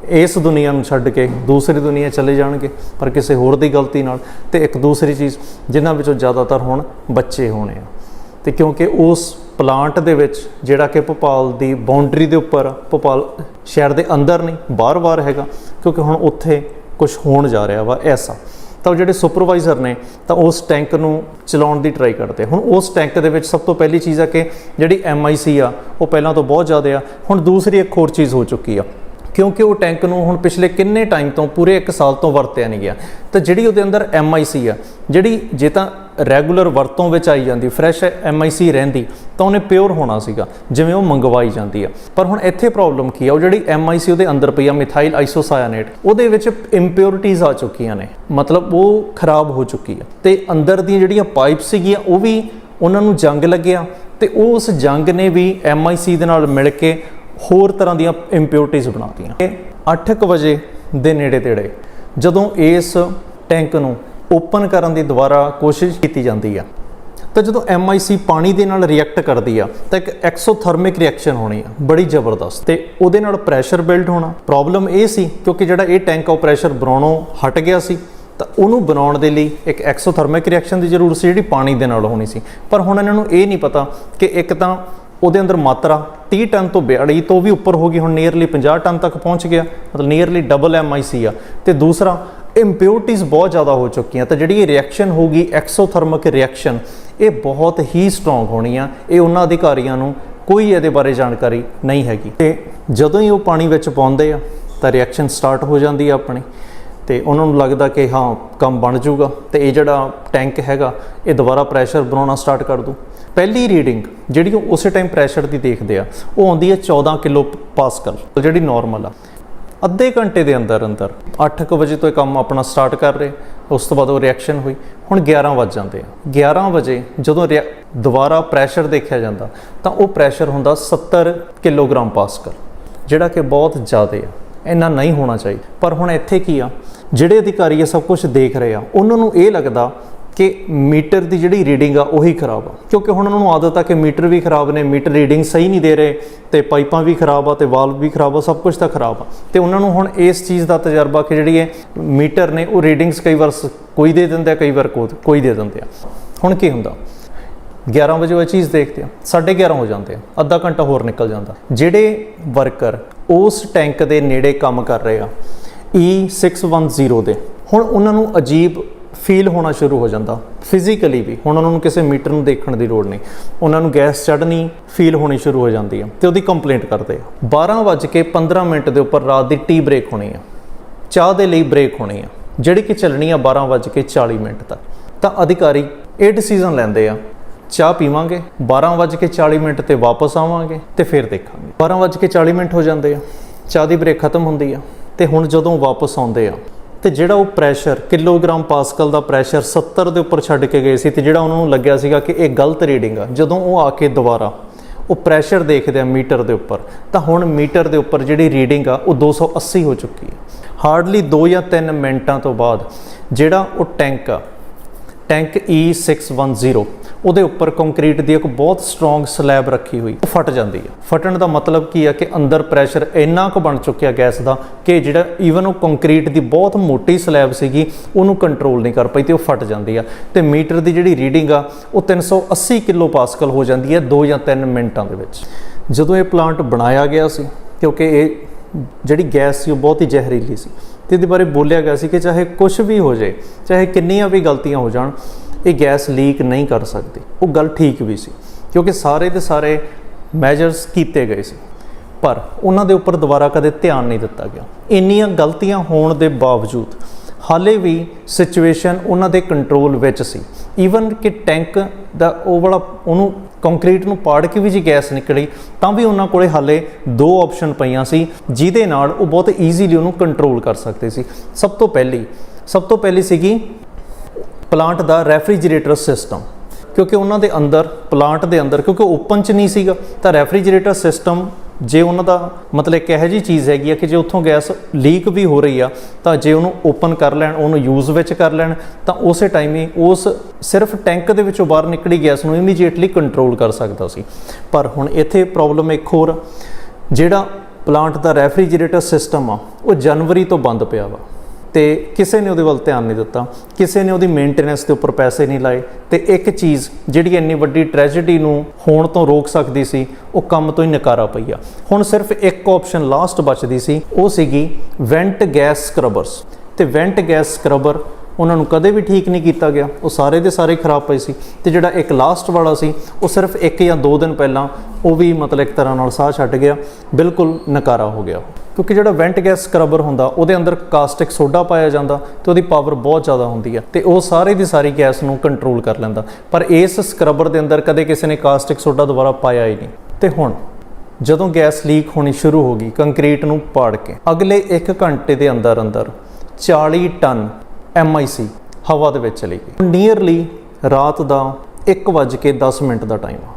ਇਸ ਦੁਨੀਆ ਨੂੰ ਛੱਡ ਕੇ ਦੂਸਰੀ ਦੁਨੀਆ ਚਲੇ ਜਾਣਗੇ, ਪਰ ਕਿਸੇ ਹੋਰ ਦੀ ਗਲਤੀ ਨਾਲ। ਤੇ ਇੱਕ ਦੂਸਰੀ ਚੀਜ਼, ਜਿਨ੍ਹਾਂ ਵਿੱਚੋਂ ਜ਼ਿਆਦਾਤਰ ਹੁਣ ਬੱਚੇ ਹੋਣੇ ਆ। ਤੇ ਕਿਉਂਕਿ ਉਸ ਪਲਾਂਟ ਦੇ ਵਿੱਚ ਜਿਹੜਾ ਕਿ ਭੋਪਾਲ ਦੀ ਬਾਉਂਡਰੀ ਦੇ ਉੱਪਰ ਭੋਪਾਲ ਸ਼ਹਿਰ ਦੇ ਅੰਦਰ ਨਹੀਂ ਬਾਹਰ-ਬਾਹਰ ਹੈਗਾ, ਕਿਉਂਕਿ ਹੁਣ ਉੱਥੇ ਕੁਝ ਹੋਣ ਜਾ ਰਿਹਾ ਵਾ ਐਸਾ। ਤਾਂ ਉਹ ਜਿਹੜੇ ਸੁਪਰਵਾਈਜ਼ਰ ਨੇ, ਤਾਂ ਉਸ ਟੈਂਕ ਨੂੰ ਚਲਾਉਣ ਦੀ ਟਰਾਈ ਕਰਦੇ। ਹੁਣ ਉਸ ਟੈਂਕ ਦੇ ਵਿੱਚ ਸਭ ਤੋਂ ਪਹਿਲੀ ਚੀਜ਼ ਆ ਕਿ ਜਿਹੜੀ ਐਮਆਈਸੀ ਆ, ਉਹ ਪਹਿਲਾਂ ਤੋਂ ਬਹੁਤ ਜ਼ਿਆਦਾ ਆ, ਹੁਣ ਦੂਸਰੀ ਇੱਕ ਹੋਰ ਚੀਜ਼ ਹੋ ਚੁੱਕੀ ਆ। ਕਿਉਂਕਿ ਉਹ ਟੈਂਕ ਨੂੰ ਹੁਣ ਪਿਛਲੇ ਕਿੰਨੇ ਟਾਈਮ ਤੋਂ ਪੂਰੇ 1 ਸਾਲ ਤੋਂ ਵਰਤਿਆ ਨਹੀਂ ਗਿਆ। ਤਾਂ ਜਿਹੜੀ ਉਹਦੇ ਅੰਦਰ ਐਮਆਈਸੀ ਆ, ਜਿਹੜੀ ਜੇ ਤਾਂ ਰੈਗੂਲਰ ਵਰਤੋਂ ਵਿੱਚ ਆਈ ਜਾਂਦੀ ਫਰੈਸ਼ ਐਮਆਈਸੀ ਰਹਿੰਦੀ, ਤਾਂ ਉਹਨੇ ਪਿਓਰ ਹੋਣਾ ਸੀਗਾ, ਜਿਵੇਂ ਉਹ ਮੰਗਵਾਈ ਜਾਂਦੀ ਆ। ਪਰ ਹੁਣ ਇੱਥੇ ਪ੍ਰੋਬਲਮ ਕੀ ਆ? ਉਹ ਜਿਹੜੀ ਐਮਆਈਸੀ ਉਹਦੇ ਅੰਦਰ ਪਈ ਆ ਮਿਥਾਈਲ ਆਈਸੋਸਾਇਆਨੇਟ ਉਹਦੇ ਵਿੱਚ ਇੰਪਿਉਰਿਟੀਜ਼ ਆ ਚੁੱਕੀਆਂ ਨੇ। ਮਤਲਬ ਉਹ ਖਰਾਬ ਹੋ ਚੁੱਕੀ ਆ। ਤੇ ਅੰਦਰ ਦੀਆਂ ਜਿਹੜੀਆਂ ਪਾਈਪ ਸੀਗੀਆਂ, ਉਹ ਵੀ ਉਹਨਾਂ ਨੂੰ ਜੰਗ ਲੱਗਿਆ, ਤੇ ਉਹ ਉਸ ਜੰਗ ਨੇ ਵੀ ਐਮਆਈਸੀ ਦੇ ਨਾਲ ਮਿਲ ਕੇ ਹੋਰ ਤਰ੍ਹਾਂ ਦੀਆਂ ਇੰਪਿਉਰਿਟੀਜ਼ ਬਣਾਤੀਆਂ। ਇਹ 8:00 ਵਜੇ ਦੇ ਨੇੜੇ ਤੇੜੇ, ਜਦੋਂ ਇਸ ਟੈਂਕ ਨੂੰ ਓਪਨ ਕਰਨ ਦੀ ਦੁਬਾਰਾ ਕੋਸ਼ਿਸ਼ ਕੀਤੀ ਜਾਂਦੀ ਆ, ਤਾਂ ਜਦੋਂ MIC ਪਾਣੀ ਦੇ ਨਾਲ ਰਿਐਕਟ ਕਰਦੀ ਆ, ਤਾਂ ਇੱਕ ਐਕਸੋਥਰਮਿਕ ਰਿਐਕਸ਼ਨ ਹੋਣੀ ਆ, ਬੜੀ ਜ਼ਬਰਦਸਤ। ਤੇ ਉਹਦੇ ਨਾਲ ਪ੍ਰੈਸ਼ਰ ਬਿਲਡ ਹੋਣਾ। ਪ੍ਰੋਬਲਮ ਇਹ ਸੀ, ਕਿਉਂਕਿ ਜਿਹੜਾ ਇਹ ਟੈਂਕ ਆ, ਉਹ ਪ੍ਰੈਸ਼ਰ ਬਣਾਉਣੋਂ ਹਟ ਗਿਆ ਸੀ, ਤਾਂ ਉਹਨੂੰ ਬਣਾਉਣ ਦੇ ਲਈ ਇੱਕ ਐਕਸੋਥਰਮਿਕ ਰਿਐਕਸ਼ਨ ਦੀ ਜ਼ਰੂਰਤ ਸੀ, ਜਿਹੜੀ ਪਾਣੀ ਦੇ ਨਾਲ ਹੋਣੀ ਸੀ। ਪਰ ਹੁਣ ਇਹਨਾਂ ਨੂੰ ਇਹ ਨਹੀਂ ਪਤਾ ਕਿ ਇੱਕ ਤਾਂ ਉਹਦੇ ਅੰਦਰ ਮਾਤਰਾ 30 ਟਨ ਤੋਂ 42 ਤੋਂ ਵੀ ਉੱਪਰ ਹੋ ਗਈ, ਹੁਣ ਨੀਅਰਲੀ 50 ਟਨ ਤੱਕ ਪਹੁੰਚ ਗਿਆ, ਮਤਲਬ ਨੀਅਰਲੀ ਡਬਲ MIC ਆ। ਤੇ ਦੂਸਰਾ ਇੰਪਿਉਰਿਟੀਜ਼ ਬਹੁਤ ਜ਼ਿਆਦਾ ਹੋ ਚੁੱਕੀਆਂ, ਤਾਂ ਜਿਹੜੀ ਇਹ ਰਿਐਕਸ਼ਨ ਹੋਗੀ ਐਕਸੋਥਰਮਿਕ ਰਿਐਕਸ਼ਨ ਇਹ ਬਹੁਤ ਹੀ ਸਟਰੋਂਗ ਹੋਣੀ ਆ। ਇਹ ਉਹਨਾਂ ਅਧਿਕਾਰੀਆਂ ਨੂੰ ਕੋਈ ਇਹਦੇ ਬਾਰੇ ਜਾਣਕਾਰੀ ਨਹੀਂ ਹੈਗੀ। ਤੇ ਜਦੋਂ ਹੀ ਉਹ ਪਾਣੀ ਵਿੱਚ ਪਾਉਂਦੇ ਆ, ਤਾਂ ਰਿਐਕਸ਼ਨ ਸਟਾਰਟ ਹੋ ਜਾਂਦੀ ਆ ਆਪਣੀ। ਤੇ ਉਹਨਾਂ ਨੂੰ ਲੱਗਦਾ ਕਿ ਹਾਂ, ਕੰਮ ਬਣ ਜਾਊਗਾ। ਤੇ ਇਹ ਜਿਹੜਾ ਟੈਂਕ ਹੈਗਾ, ਇਹ ਦੁਬਾਰਾ ਪ੍ਰੈਸ਼ਰ ਬਣਾਉਣਾ ਸਟਾਰਟ ਕਰ ਦੂ ਪਹਿਲੀ ਰੀਡਿੰਗ ਜਿਹੜੀ ਉਹ ਉਸੇ ਟਾਈਮ ਪ੍ਰੈਸ਼ਰ ਦੀ ਦੇਖਦੇ ਆ, ਉਹ ਆਉਂਦੀ ਹੈ 14 ਕਿਲੋ ਪਾਸਕਲ ਜਿਹੜੀ ਨਾਰਮਲ ਆ। ਅੱਧੇ ਘੰਟੇ ਦੇ ਅੰਦਰ ਅੰਦਰ 8:00 ਵਜੇ ਤੋਂ ਇਹ ਕੰਮ ਆਪਣਾ ਸਟਾਰਟ ਕਰ ਰਹੇ, ਉਸ ਤੋਂ ਬਾਅਦ ਉਹ ਰਿਐਕਸ਼ਨ ਹੋਈ। ਹੁਣ 11 ਵੱਜ ਜਾਂਦੇ ਆ। 11 ਵਜੇ ਜਦੋਂ ਰਿਆ- ਦੁਬਾਰਾ ਪ੍ਰੈਸ਼ਰ ਦੇਖਿਆ ਜਾਂਦਾ, ਤਾਂ ਉਹ ਪ੍ਰੈਸ਼ਰ ਹੁੰਦਾ 70 ਕਿਲੋਗ੍ਰਾਮ ਪਾਸਕਲ, ਜਿਹੜਾ ਕਿ ਬਹੁਤ ਜ਼ਿਆਦਾ ਆ। ਇੰਨਾ ਨਹੀਂ ਹੋਣਾ ਚਾਹੀਦਾ। ਪਰ ਹੁਣ ਇੱਥੇ ਕੀ ਆ? ਜਿਹੜੇ ਅਧਿਕਾਰੀ ਇਹ ਸਭ ਕੁਝ ਦੇਖ ਰਹੇ ਆ, ਉਹਨਾਂ ਨੂੰ ਇਹ ਲੱਗਦਾ ਕਿ ਮੀਟਰ ਦੀ ਜਿਹੜੀ ਰੀਡਿੰਗ ਆ ਉਹੀ ਖਰਾਬ ਆ। ਕਿਉਂਕਿ ਹੁਣ ਉਹਨਾਂ ਨੂੰ ਆਦਤ ਆ ਕਿ ਮੀਟਰ ਵੀ ਖਰਾਬ ਨੇ, ਮੀਟਰ ਰੀਡਿੰਗ ਸਹੀ ਨਹੀਂ ਦੇ ਰਹੇ ਤੇ ਪਾਈਪਾਂ ਵੀ ਖਰਾਬ ਆ ਤੇ ਵਾਲਵ ਵੀ ਖਰਾਬ ਆ, ਸਭ ਕੁਝ ਤਾਂ ਖਰਾਬ ਆ। ਤੇ ਉਹਨਾਂ ਨੂੰ ਹੁਣ ਇਸ ਚੀਜ਼ ਦਾ ਤਜਰਬਾ ਕਿ ਜਿਹੜੀ ਇਹ ਮੀਟਰ ਨੇ, ਉਹ ਰੀਡਿੰਗਸ ਕਈ ਵਾਰ ਸ- ਕੋਈ ਦੇ ਦਿੰਦੇ ਆ, ਕਈ ਵਾਰ ਕੋਈ ਦੇ ਦਿੰਦੇ ਆ। ਹੁਣ ਕੀ ਹੁੰਦਾ? 11 ਵਜੇ ਉਹ ਚੀਜ਼ ਦੇਖਦੇ ਆ 11:30 ਹੋ ਜਾਂਦੇ ਆ, ਅੱਧਾ ਘੰਟਾ ਹੋਰ ਨਿਕਲ ਜਾਂਦਾ। ਜਿਹੜੇ ਵਰਕਰ ਉਸ ਟੈਂਕ ਦੇ ਨੇੜੇ ਕੰਮ ਕਰ ਰਹੇ ਆ E610 ਦੇ, ਹੁਣ ਉਹਨਾਂ ਨੂੰ ਅਜੀਬ ਫੀਲ ਹੋਣਾ ਸ਼ੁਰੂ ਹੋ ਜਾਂਦਾ ਫਿਜ਼ੀਕਲੀ ਵੀ। ਹੁਣ ਉਹਨਾਂ ਨੂੰ ਕਿਸੇ ਮੀਟਰ ਨੂੰ ਦੇਖਣ ਦੀ ਲੋੜ ਨਹੀਂ। ਉਹਨਾਂ ਨੂੰ ਗੈਸ ਚੜ੍ਹਨੀ ਫੀਲ ਹੋਣੀ ਸ਼ੁਰੂ ਹੋ ਜਾਂਦੀ ਆ ਤੇ ਉਹਦੀ ਕੰਪਲੇਂਟ ਕਰਦੇ ਆ। 12:15 ਮਿੰਟ ਦੇ ਉੱਪਰ ਰਾਤ ਦੀ ਟੀ ਬ੍ਰੇਕ ਹੋਣੀ ਆ। ਚਾਹ ਦੇ ਲਈ ਬ੍ਰੇਕ ਹੋਣੀ ਆ। ਜਿਹੜੀ ਕਿ ਚੱਲਣੀ ਆ 12:40 ਮਿੰਟ ਤੱਕ। ਤਾਂ ਅਧਿਕਾਰੀ ਇਹ ਡਿਸੀਜਨ ਲੈਂਦੇ ਆ, ਚਾਹ ਪੀਵਾਂਗੇ 12:40 ਮਿੰਟ ਤੇ ਵਾਪਸ ਆਵਾਂਗੇ ਤੇ ਫਿਰ ਦੇਖਾਂਗੇ। 12:40 ਮਿੰਟ ਹੋ ਜਾਂਦੇ ਆ, ਚਾਹ ਦੀ ਬ੍ਰੇਕ ਖਤਮ ਹੁੰਦੀ ਆ ਤੇ ਹੁਣ ਜਦੋਂ ਵਾਪਸ ਆਉਂਦੇ ਆ ਤੇ ਜਿਹੜਾ ਉਹ ਪ੍ਰੈਸ਼ਰ ਕਿਲੋਗ੍ਰਾਮ ਪਾਸਕਲ ਦਾ ਪ੍ਰੈਸ਼ਰ 70 ਦੇ ਉੱਪਰ ਛੱਡ ਕੇ ਗਏ ਸੀ ਤੇ ਜਿਹੜਾ ਉਹਨਾਂ ਨੂੰ ਲੱਗਿਆ ਸੀਗਾ ਕਿ ਇਹ ਗਲਤ ਰੀਡਿੰਗ ਆ, ਜਦੋਂ ਉਹ ਆ ਕੇ ਦੁਬਾਰਾ ਉਹ ਪ੍ਰੈਸ਼ਰ ਦੇਖਦੇ ਆ ਮੀਟਰ ਦੇ ਉੱਪਰ, ਤਾਂ ਹੁਣ ਮੀਟਰ ਦੇ ਉੱਪਰ ਜਿਹੜੀ ਰੀਡਿੰਗ ਆ, ਉਹ 280 ਹੋ ਚੁੱਕੀ ਹੈ ਹਾਰਡਲੀ 2 ਜਾਂ 3 ਮਿੰਟਾਂ ਤੋਂ ਬਾਅਦ ਜਿਹੜਾ ਉਹ ਟੈਂਕ ਆ ਟੈਂਕ E610 ਉਹਦੇ ਉੱਪਰ ਕੰਕਰੀਟ ਦੀ ਇੱਕ ਬਹੁਤ ਸਟਰੋਂਗ ਸਲੈਬ ਰੱਖੀ ਹੋਈ, ਉਹ ਫਟ ਜਾਂਦੀ ਹੈ। ਫਟਣ ਦਾ ਮਤਲਬ ਕੀ ਹੈ ਕਿ ਅੰਦਰ ਪ੍ਰੈਸ਼ਰ ਇੰਨਾ ਕੁ ਬਣ ਚੁੱਕਿਆ ਗੈਸ ਦਾ ਕਿ ਜਿਹੜਾ ਈਵਨ ਉਹ ਕੰਕਰੀਟ ਦੀ ਬਹੁਤ ਮੋਟੀ ਸਲੈਬ ਸੀਗੀ, ਉਹਨੂੰ ਕੰਟਰੋਲ ਨਹੀਂ ਕਰ ਪਈ ਤੇ ਉਹ ਫਟ ਜਾਂਦੀ ਆ। ਤੇ ਮੀਟਰ ਦੀ ਜਿਹੜੀ ਰੀਡਿੰਗ ਆ, ਉਹ 380 ਕਿਲੋ ਪਾਸਕਲ ਹੋ ਜਾਂਦੀ ਹੈ 2 ਜਾਂ 3 ਮਿੰਟਾਂ ਦੇ ਵਿੱਚ। ਜਦੋਂ ਇਹ ਪਲਾਂਟ ਬਣਾਇਆ ਗਿਆ ਸੀ, ਕਿਉਂਕਿ ਇਹ ਜਿਹੜੀ ਗੈਸ ਸੀ, ਉਹ ਬਹੁਤ ਹੀ ਜ਼ਹਿਰੀਲੀ ਸੀ। ਤੇ ਇਹਦੇ ਬਾਰੇ ਬੋਲਿਆ ਗਿਆ ਸੀ ਕਿ ਚਾਹੇ ਕੁਝ ਵੀ ਹੋ ਜਾਏ, ਚਾਹੇ ਕਿੰਨੀਆਂ ਵੀ ਗਲਤੀਆਂ ਹੋ ਜਾਣ ਇਹ ਗੈਸ ਲੀਕ ਨਹੀਂ ਕਰ ਸਕਦੀ। ਉਹ ਗੱਲ ਠੀਕ ਵੀ ਸੀ, ਕਿਉਂਕਿ ਸਾਰੇ ਦੇ ਸਾਰੇ ਮੈਜਰਸ ਕੀਤੇ ਗਏ ਸੀ, ਪਰ ਉਹਨਾਂ ਦੇ ਉੱਪਰ ਦੁਬਾਰਾ ਕਦੇ ਧਿਆਨ ਨਹੀਂ ਦਿੱਤਾ ਗਿਆ। ਇੰਨੀਆਂ ਗਲਤੀਆਂ ਹੋਣ ਦੇ ਬਾਵਜੂਦ ਹਾਲੇ ਵੀ ਸਿਚੁਏਸ਼ਨ ਉਹਨਾਂ ਦੇ ਕੰਟਰੋਲ ਵਿੱਚ ਸੀ। ਈਵਨ ਕਿ ਟੈਂਕ ਦਾ ਉਹ ਵਾਲਾ ਉਹਨੂੰ ਕੰਕਰੀਟ ਨੂੰ ਪਾੜ ਕੇ ਵੀ ਜੀ ਗੈਸ ਨਿਕਲੀ, ਤਾਂ ਵੀ ਉਹਨਾਂ ਕੋਲੇ ਹਾਲੇ ਦੋ ਆਪਸ਼ਨ ਪਈਆਂ ਸੀ, ਜਿਹਦੇ ਨਾਲ ਉਹ ਬਹੁਤ ਈਜ਼ੀਲੀ ਉਹਨੂੰ ਕੰਟਰੋਲ ਕਰ ਸਕਦੇ ਸੀ। ਸਭ ਤੋਂ ਪਹਿਲੀ, ਸਭ ਤੋਂ ਪਹਿਲੀ ਸੀਗੀ ਪਲਾਂਟ ਦਾ ਰੈਫਰੀਜਰੇਟਰ ਸਿਸਟਮ ਕਿਉਂਕਿ ਉਹਨਾਂ ਦੇ ਅੰਦਰ ਪਲਾਂਟ ਦੇ ਅੰਦਰ, ਕਿਉਂਕਿ ਓਪਨ ਚ ਨਹੀਂ ਸੀਗਾ, ਤਾਂ ਰੈਫਰੀਜਰੇਟਰ ਸਿਸਟਮ ਜੇ ਉਹਨਾਂ ਦਾ ਮਤਲਬ ਇੱਕ ਇਹੋ ਜੀ ਚੀਜ਼ ਹੈਗੀ ਆ ਕਿ ਜੇ ਉੱਥੋਂ ਗੈਸ ਲੀਕ ਵੀ ਹੋ ਰਹੀ ਆ, ਤਾਂ ਜੇ ਉਹਨੂੰ ਓਪਨ ਕਰ ਲੈਣ, ਉਹਨੂੰ ਯੂਜ਼ ਵਿੱਚ ਕਰ ਲੈਣ, ਤਾਂ ਉਸੇ ਟਾਈਮ ਹੀ ਉਸ ਸਿਰਫ ਟੈਂਕ ਦੇ ਵਿੱਚੋਂ ਬਾਹਰ ਨਿਕਲੀ ਗੈਸ ਨੂੰ ਇਮੀਡੀਏਟਲੀ ਕੰਟਰੋਲ ਕਰ ਸਕਦਾ ਸੀ। ਪਰ ਹੁਣ ਇੱਥੇ ਪ੍ਰੋਬਲਮ ਇੱਕ ਹੋਰ ਜਿਹੜਾ ਪਲਾਂਟ ਦਾ ਰੈਫਰੀਜਰੇਟਰ ਸਿਸਟਮ ਆ, ਉਹ ਜਨਵਰੀ ਤੋਂ ਬੰਦ ਪਿਆ ਵਾ। ਤੇ ਕਿਸੇ ਨੇ ਉਹਦੇ ਵੱਲ ਧਿਆਨ ਨਹੀਂ ਦਿੱਤਾ, ਕਿਸੇ ਨੇ ਉਹਦੀ ਮੇਨਟੇਨੈਂਸ ਦੇ ਉੱਪਰ ਪੈਸੇ ਨਹੀਂ ਲਾਏ ਤੇ ਇੱਕ ਚੀਜ਼ ਜਿਹੜੀ ਇੰਨੀ ਵੱਡੀ ਟ੍ਰੈਜੇਡੀ ਨੂੰ ਹੋਣ ਤੋਂ ਰੋਕ ਸਕਦੀ ਸੀ, ਉਹ ਕੰਮ ਤੋਂ ਹੀ ਨਕਾਰਾ ਪਈ ਆ। ਹੁਣ ਸਿਰਫ ਇੱਕ ਆਪਸ਼ਨ ਲਾਸਟ ਬਚਦੀ ਸੀ, ਉਹ ਸੀਗੀ ਵੈਂਟ ਗੈਸ ਸਕਰਬਰਸ ਤੇ ਵੈਂਟ ਗੈਸ ਸਕਰਬਰ ਉਹਨਾਂ ਨੂੰ ਕਦੇ ਵੀ ਠੀਕ ਨਹੀਂ ਕੀਤਾ ਗਿਆ, ਉਹ ਸਾਰੇ ਦੇ ਸਾਰੇ ਖਰਾਬ ਪਏ ਸੀ ਤੇ ਜਿਹੜਾ ਇੱਕ ਲਾਸਟ ਵਾਲਾ ਸੀ, ਉਹ ਸਿਰਫ ਇੱਕ ਜਾਂ ਦੋ ਦਿਨ ਪਹਿਲਾਂ ਉਹ ਵੀ ਮਤਲਬ ਇੱਕ ਤਰ੍ਹਾਂ ਨਾਲ ਸਾਹ ਛੱਡ ਗਿਆ, ਬਿਲਕੁਲ ਨਕਾਰਾ ਹੋ ਗਿਆ। ਕਿਉਂਕਿ ਜਿਹੜਾ ਵੈਂਟ ਗੈਸ ਸਕਰਬਰ ਹੁੰਦਾ, ਉਹਦੇ ਅੰਦਰ ਕਾਸਟਿਕ ਸੋਡਾ ਪਾਇਆ ਜਾਂਦਾ ਤੇ ਉਹਦੀ ਪਾਵਰ ਬਹੁਤ ਜ਼ਿਆਦਾ ਹੁੰਦੀ ਹੈ ਤੇ ਉਹ ਸਾਰੇ ਦੀ ਸਾਰੀ ਗੈਸ ਨੂੰ ਕੰਟਰੋਲ ਕਰ ਲੈਂਦਾ। ਪਰ ਇਸ ਸਕਰਬਰ ਦੇ ਅੰਦਰ ਕਦੇ ਕਿਸੇ ਨੇ ਕਾਸਟਿਕ ਸੋਡਾ ਦੁਬਾਰਾ ਪਾਇਆ ਹੀ ਨਹੀਂ। ਤੇ ਹੁਣ ਜਦੋਂ ਗੈਸ ਲੀਕ ਹੋਣੀ ਸ਼ੁਰੂ ਹੋ ਗਈ ਕੰਕਰੀਟ ਨੂੰ ਪਾੜ ਕੇ, ਅਗਲੇ 1 ਘੰਟੇ ਦੇ ਅੰਦਰ ਅੰਦਰ 40 ਟਨ MIC ਹਵਾ ਦੇ ਵਿੱਚ ਚਲੀ ਗਈ। ਨੀਅਰਲੀ ਰਾਤ ਦਾ 1:10 ਮਿੰਟ ਦਾ ਟਾਈਮ ਆ।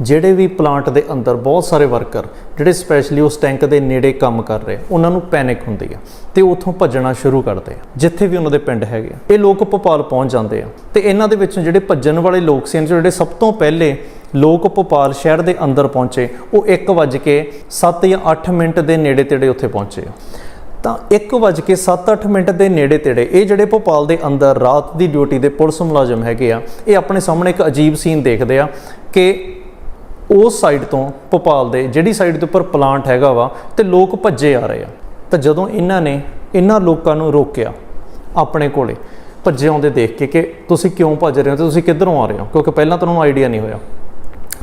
ਜਿਹੜੇ ਵੀ ਪਲਾਂਟ ਦੇ ਅੰਦਰ ਬਹੁਤ ਸਾਰੇ ਵਰਕਰ ਜਿਹੜੇ ਸਪੈਸ਼ਲੀ ਉਸ ਟੈਂਕ ਦੇ ਨੇੜੇ ਕੰਮ ਕਰ ਰਹੇ, ਉਹਨਾਂ ਨੂੰ ਪੈਨਿਕ ਹੁੰਦੀ ਆ ਤੇ ਉਥੋਂ ਭੱਜਣਾ ਸ਼ੁਰੂ ਕਰਦੇ ਆ, ਜਿੱਥੇ ਵੀ ਉਹਨਾਂ ਦੇ ਪਿੰਡ ਹੈਗੇ ਆ। ਇਹ ਲੋਕ ਭੋਪਾਲ ਪਹੁੰਚ ਜਾਂਦੇ ਆ ਤੇ ਇਹਨਾਂ ਦੇ ਵਿੱਚੋਂ ਜਿਹੜੇ ਭੱਜਣ ਵਾਲੇ ਲੋਕ ਸੀ, ਜਿਹੜੇ ਸਭ ਤੋਂ ਪਹਿਲੇ ਲੋਕ ਭੋਪਾਲ ਸ਼ਹਿਰ ਦੇ ਅੰਦਰ ਪਹੁੰਚੇ, ਉਹ 1:07 ਜਾਂ 8 ਮਿੰਟ ਦੇ ਨੇੜੇ ਤੇੜੇ ਉੱਥੇ ਪਹੁੰਚੇ ਆ। ਤਾਂ 1:07-8 ਮਿੰਟ ਦੇ ਨੇੜੇ ਤੇੜੇ ਇਹ ਜਿਹੜੇ ਭੋਪਾਲ ਦੇ ਅੰਦਰ ਰਾਤ ਦੀ ਡਿਊਟੀ ਦੇ ਪੁਲਿਸ ਮੁਲਾਜ਼ਮ ਹੈਗੇ ਆ, ਇਹ ਆਪਣੇ ਸਾਹਮਣੇ ਇੱਕ ਅਜੀਬ ਸੀਨ ਦੇਖਦੇ ਆ ਕਿ ਉਸ ਸਾਈਡ ਤੋਂ ਭੋਪਾਲ ਦੇ, ਜਿਹੜੀ ਸਾਈਡ ਦੇ ਉੱਪਰ ਪਲਾਂਟ ਹੈਗਾ ਵਾ, ਤੇ ਲੋਕ ਭੱਜੇ ਆ ਰਹੇ ਆ। ਤਾਂ ਜਦੋਂ ਇਹਨਾਂ ਨੇ ਇਹਨਾਂ ਲੋਕਾਂ ਨੂੰ ਰੋਕਿਆ ਆਪਣੇ ਕੋਲੇ, ਭੱਜੇ ਆਉਂਦੇ ਦੇਖ ਕੇ ਕਿ ਤੁਸੀਂ ਕਿਉਂ ਭੱਜ ਰਹੇ ਹੋ ਤੇ ਤੁਸੀਂ ਕਿੱਧਰੋਂ ਆ ਰਹੇ ਹੋ? ਕਿਉਂਕਿ ਪਹਿਲਾਂ ਤੁਹਾਨੂੰ ਆਈਡੀਆ ਨਹੀਂ ਹੋਇਆ।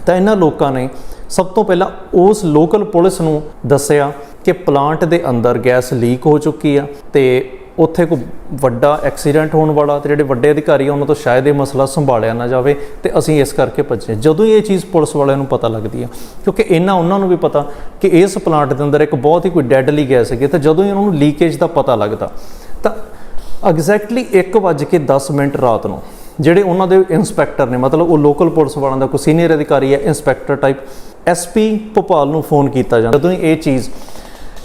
ਤਾਂ ਇਹਨਾਂ ਲੋਕਾਂ ਨੇ ਸਭ ਤੋਂ ਪਹਿਲਾਂ ਉਸ ਲੋਕਲ ਪੁਲਿਸ ਨੂੰ ਦੱਸਿਆ ਕਿ ਪਲਾਂਟ ਦੇ ਅੰਦਰ ਗੈਸ ਲੀਕ ਹੋ ਚੁੱਕੀ ਆ ਤੇ ਉੱਥੇ ਕੋਈ ਵੱਡਾ ਐਕਸੀਡੈਂਟ ਹੋਣ ਵਾਲਾ ਤੇ ਜਿਹੜੇ ਵੱਡੇ ਅਧਿਕਾਰੀ ਆ, ਉਹਨਾਂ ਤੋਂ ਸ਼ਾਇਦ ਇਹ ਮਸਲਾ ਸੰਭਾਲਿਆ ਨਾ ਜਾਵੇ ਤੇ ਅਸੀਂ ਇਸ ਕਰਕੇ ਭੱਜੇ। ਜਦੋਂ ਹੀ ਇਹ ਚੀਜ਼ ਪੁਲਿਸ ਵਾਲਿਆਂ ਨੂੰ ਪਤਾ ਲੱਗਦੀ ਆ, ਕਿਉਂਕਿ ਇਹਨਾਂ ਉਹਨਾਂ ਨੂੰ ਵੀ ਪਤਾ ਕਿ ਇਸ ਪਲਾਂਟ ਦੇ ਅੰਦਰ ਇੱਕ ਬਹੁਤ ਹੀ ਕੋਈ ਡੈਡਲੀ ਗੈਸ ਹੈਗੀ ਤੇ ਜਦੋਂ ਹੀ ਉਹਨਾਂ ਨੂੰ ਲੀਕੇਜ ਦਾ ਪਤਾ ਲੱਗਦਾ, ਤਾਂ ਐਗਜ਼ੈਕਟਲੀ 1:10 ਮਿੰਟ ਰਾਤ ਨੂੰ ਜਿਹੜੇ ਉਹਨਾਂ ਦੇ ਇਨਸਪੈਕਟਰ ਨੇ, ਮਤਲਬ ਉਹ ਲੋਕਲ ਪੁਲਿਸ ਵਾਲਿਆਂ ਦਾ ਕੋਈ ਸੀਨੀਅਰ ਅਧਿਕਾਰੀ ਹੈ ਇਨਸਪੈਕਟਰ ਟਾਈਪ ਐਸਪੀ ਭੋਪਾਲ ਨੂੰ ਫੋਨ ਕੀਤਾ ਜਾਂਦਾ। ਜਦੋਂ ਹੀ ਇਹ ਚੀਜ਼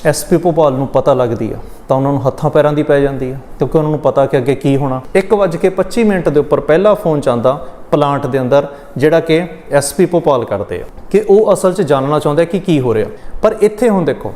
ਐਸਪੀ ਭੋਪਾਲ ਨੂੰ ਪਤਾ ਲੱਗਦੀ ਆ, ਤਾਂ ਉਹਨਾਂ ਨੂੰ ਹੱਥਾਂ ਪੈਰਾਂ ਦੀ ਪੈ ਜਾਂਦੀ ਆ, ਕਿਉਂਕਿ ਉਹਨਾਂ ਨੂੰ ਪਤਾ ਕਿ ਅੱਗੇ ਕੀ ਹੋਣਾ। 1:25 ਮਿੰਟ ਦੇ ਉੱਪਰ ਪਹਿਲਾ ਫੋਨ ਚਾਹੁੰਦਾ ਪਲਾਂਟ ਦੇ ਅੰਦਰ, ਜਿਹੜਾ ਕਿ ਐਸਪੀ ਭੋਪਾਲ ਕਰਦੇ ਆ। ਕਿ ਉਹ ਅਸਲ 'ਚ ਜਾਣਨਾ ਚਾਹੁੰਦੇ ਕਿ ਕੀ ਹੋ ਰਿਹਾ। ਪਰ ਇੱਥੇ ਹੁਣ ਦੇਖੋ,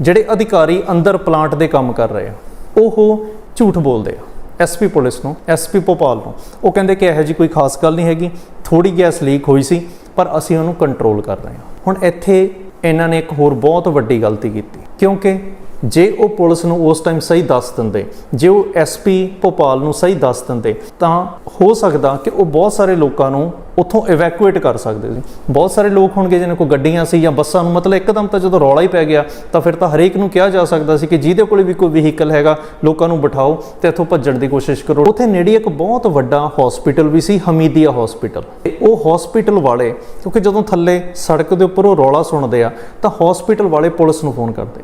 ਜਿਹੜੇ ਅਧਿਕਾਰੀ ਅੰਦਰ ਪਲਾਂਟ ਦੇ ਕੰਮ ਕਰ ਰਹੇ ਆ, ਉਹ ਝੂਠ ਬੋਲਦੇ ਆ। ਐਸਪੀ ਪੁਲਿਸ ਨੂੰ ਐਸਪੀ ਭੋਪਾਲ ਨੂੰ। ਉਹ ਕਹਿੰਦੇ ਕਿ ਇਹੋ ਜੀ ਕੋਈ ਖਾਸ ਗੱਲ ਨਹੀਂ ਹੈਗੀ। ਥੋੜੀ ਗੈਸ ਲੀਕ ਹੋਈ ਸੀ, ਪਰ ਅਸੀਂ ਉਹਨੂੰ ਕੰਟਰੋਲ ਕਰ ਰਹੇ ਹਾਂ। ਹੁਣ ਇੱਥੇ ਇਹਨਾਂ ਨੇ ਇੱਕ ਹੋਰ ਬਹੁਤ ਵੱਡੀ ਗਲਤੀ ਕੀਤੀ। ਕਿਉਂਕਿ ਜੇ ਉਹ ਪੁਲਿਸ ਨੂੰ ਉਸ ਟਾਈਮ ਸਹੀ ਦੱਸ ਦਿੰਦੇ, ਜੇ ਉਹ ਐਸਪੀ ਭੋਪਾਲ ਨੂੰ ਸਹੀ ਦੱਸ ਦਿੰਦੇ, ਤਾਂ ਹੋ ਸਕਦਾ ਕਿ ਉਹ ਬਹੁਤ ਸਾਰੇ ਲੋਕਾਂ ਨੂੰ ਉੱਥੋਂ ਇਵੈਕੂਏਟ ਕਰ ਸਕਦੇ ਸੀ। ਬਹੁਤ ਸਾਰੇ ਲੋਕ ਹੋਣਗੇ ਜਿਹਨਾਂ ਕੋਲ ਗੱਡੀਆਂ ਸੀ ਜਾਂ ਬੱਸਾਂ ਨੂੰ, ਮਤਲਬ ਇੱਕਦਮ ਤਾਂ ਜਦੋਂ ਰੌਲਾ ਹੀ ਪੈ ਗਿਆ, ਤਾਂ ਫਿਰ ਤਾਂ ਹਰੇਕ ਨੂੰ ਕਿਹਾ ਜਾ ਸਕਦਾ ਸੀ ਕਿ ਜਿਹਦੇ ਕੋਲ ਵੀ ਕੋਈ ਵਹੀਕਲ ਹੈਗਾ, ਲੋਕਾਂ ਨੂੰ ਬਿਠਾਓ ਤੇ ਇੱਥੋਂ ਭੱਜਣ ਦੀ ਕੋਸ਼ਿਸ਼ ਕਰੋ। ਉੱਥੇ ਨੇੜੇ ਇੱਕ ਬਹੁਤ ਵੱਡਾ ਹਸਪੀਟਲ ਵੀ ਸੀ, ਹਮੀਦੀਆ ਹਸਪੀਟਲ ਉਹ ਹਸਪੀਟਲ ਵਾਲੇ, ਕਿਉਂਕਿ ਜਦੋਂ ਥੱਲੇ ਸੜਕ ਦੇ ਉੱਪਰ ਉਹ ਰੌਲਾ ਸੁਣਦੇ ਆ, ਤਾਂ ਹਸਪੀਟਲ ਵਾਲੇ ਪੁਲਿਸ ਨੂੰ ਫੋਨ ਕਰਦੇ।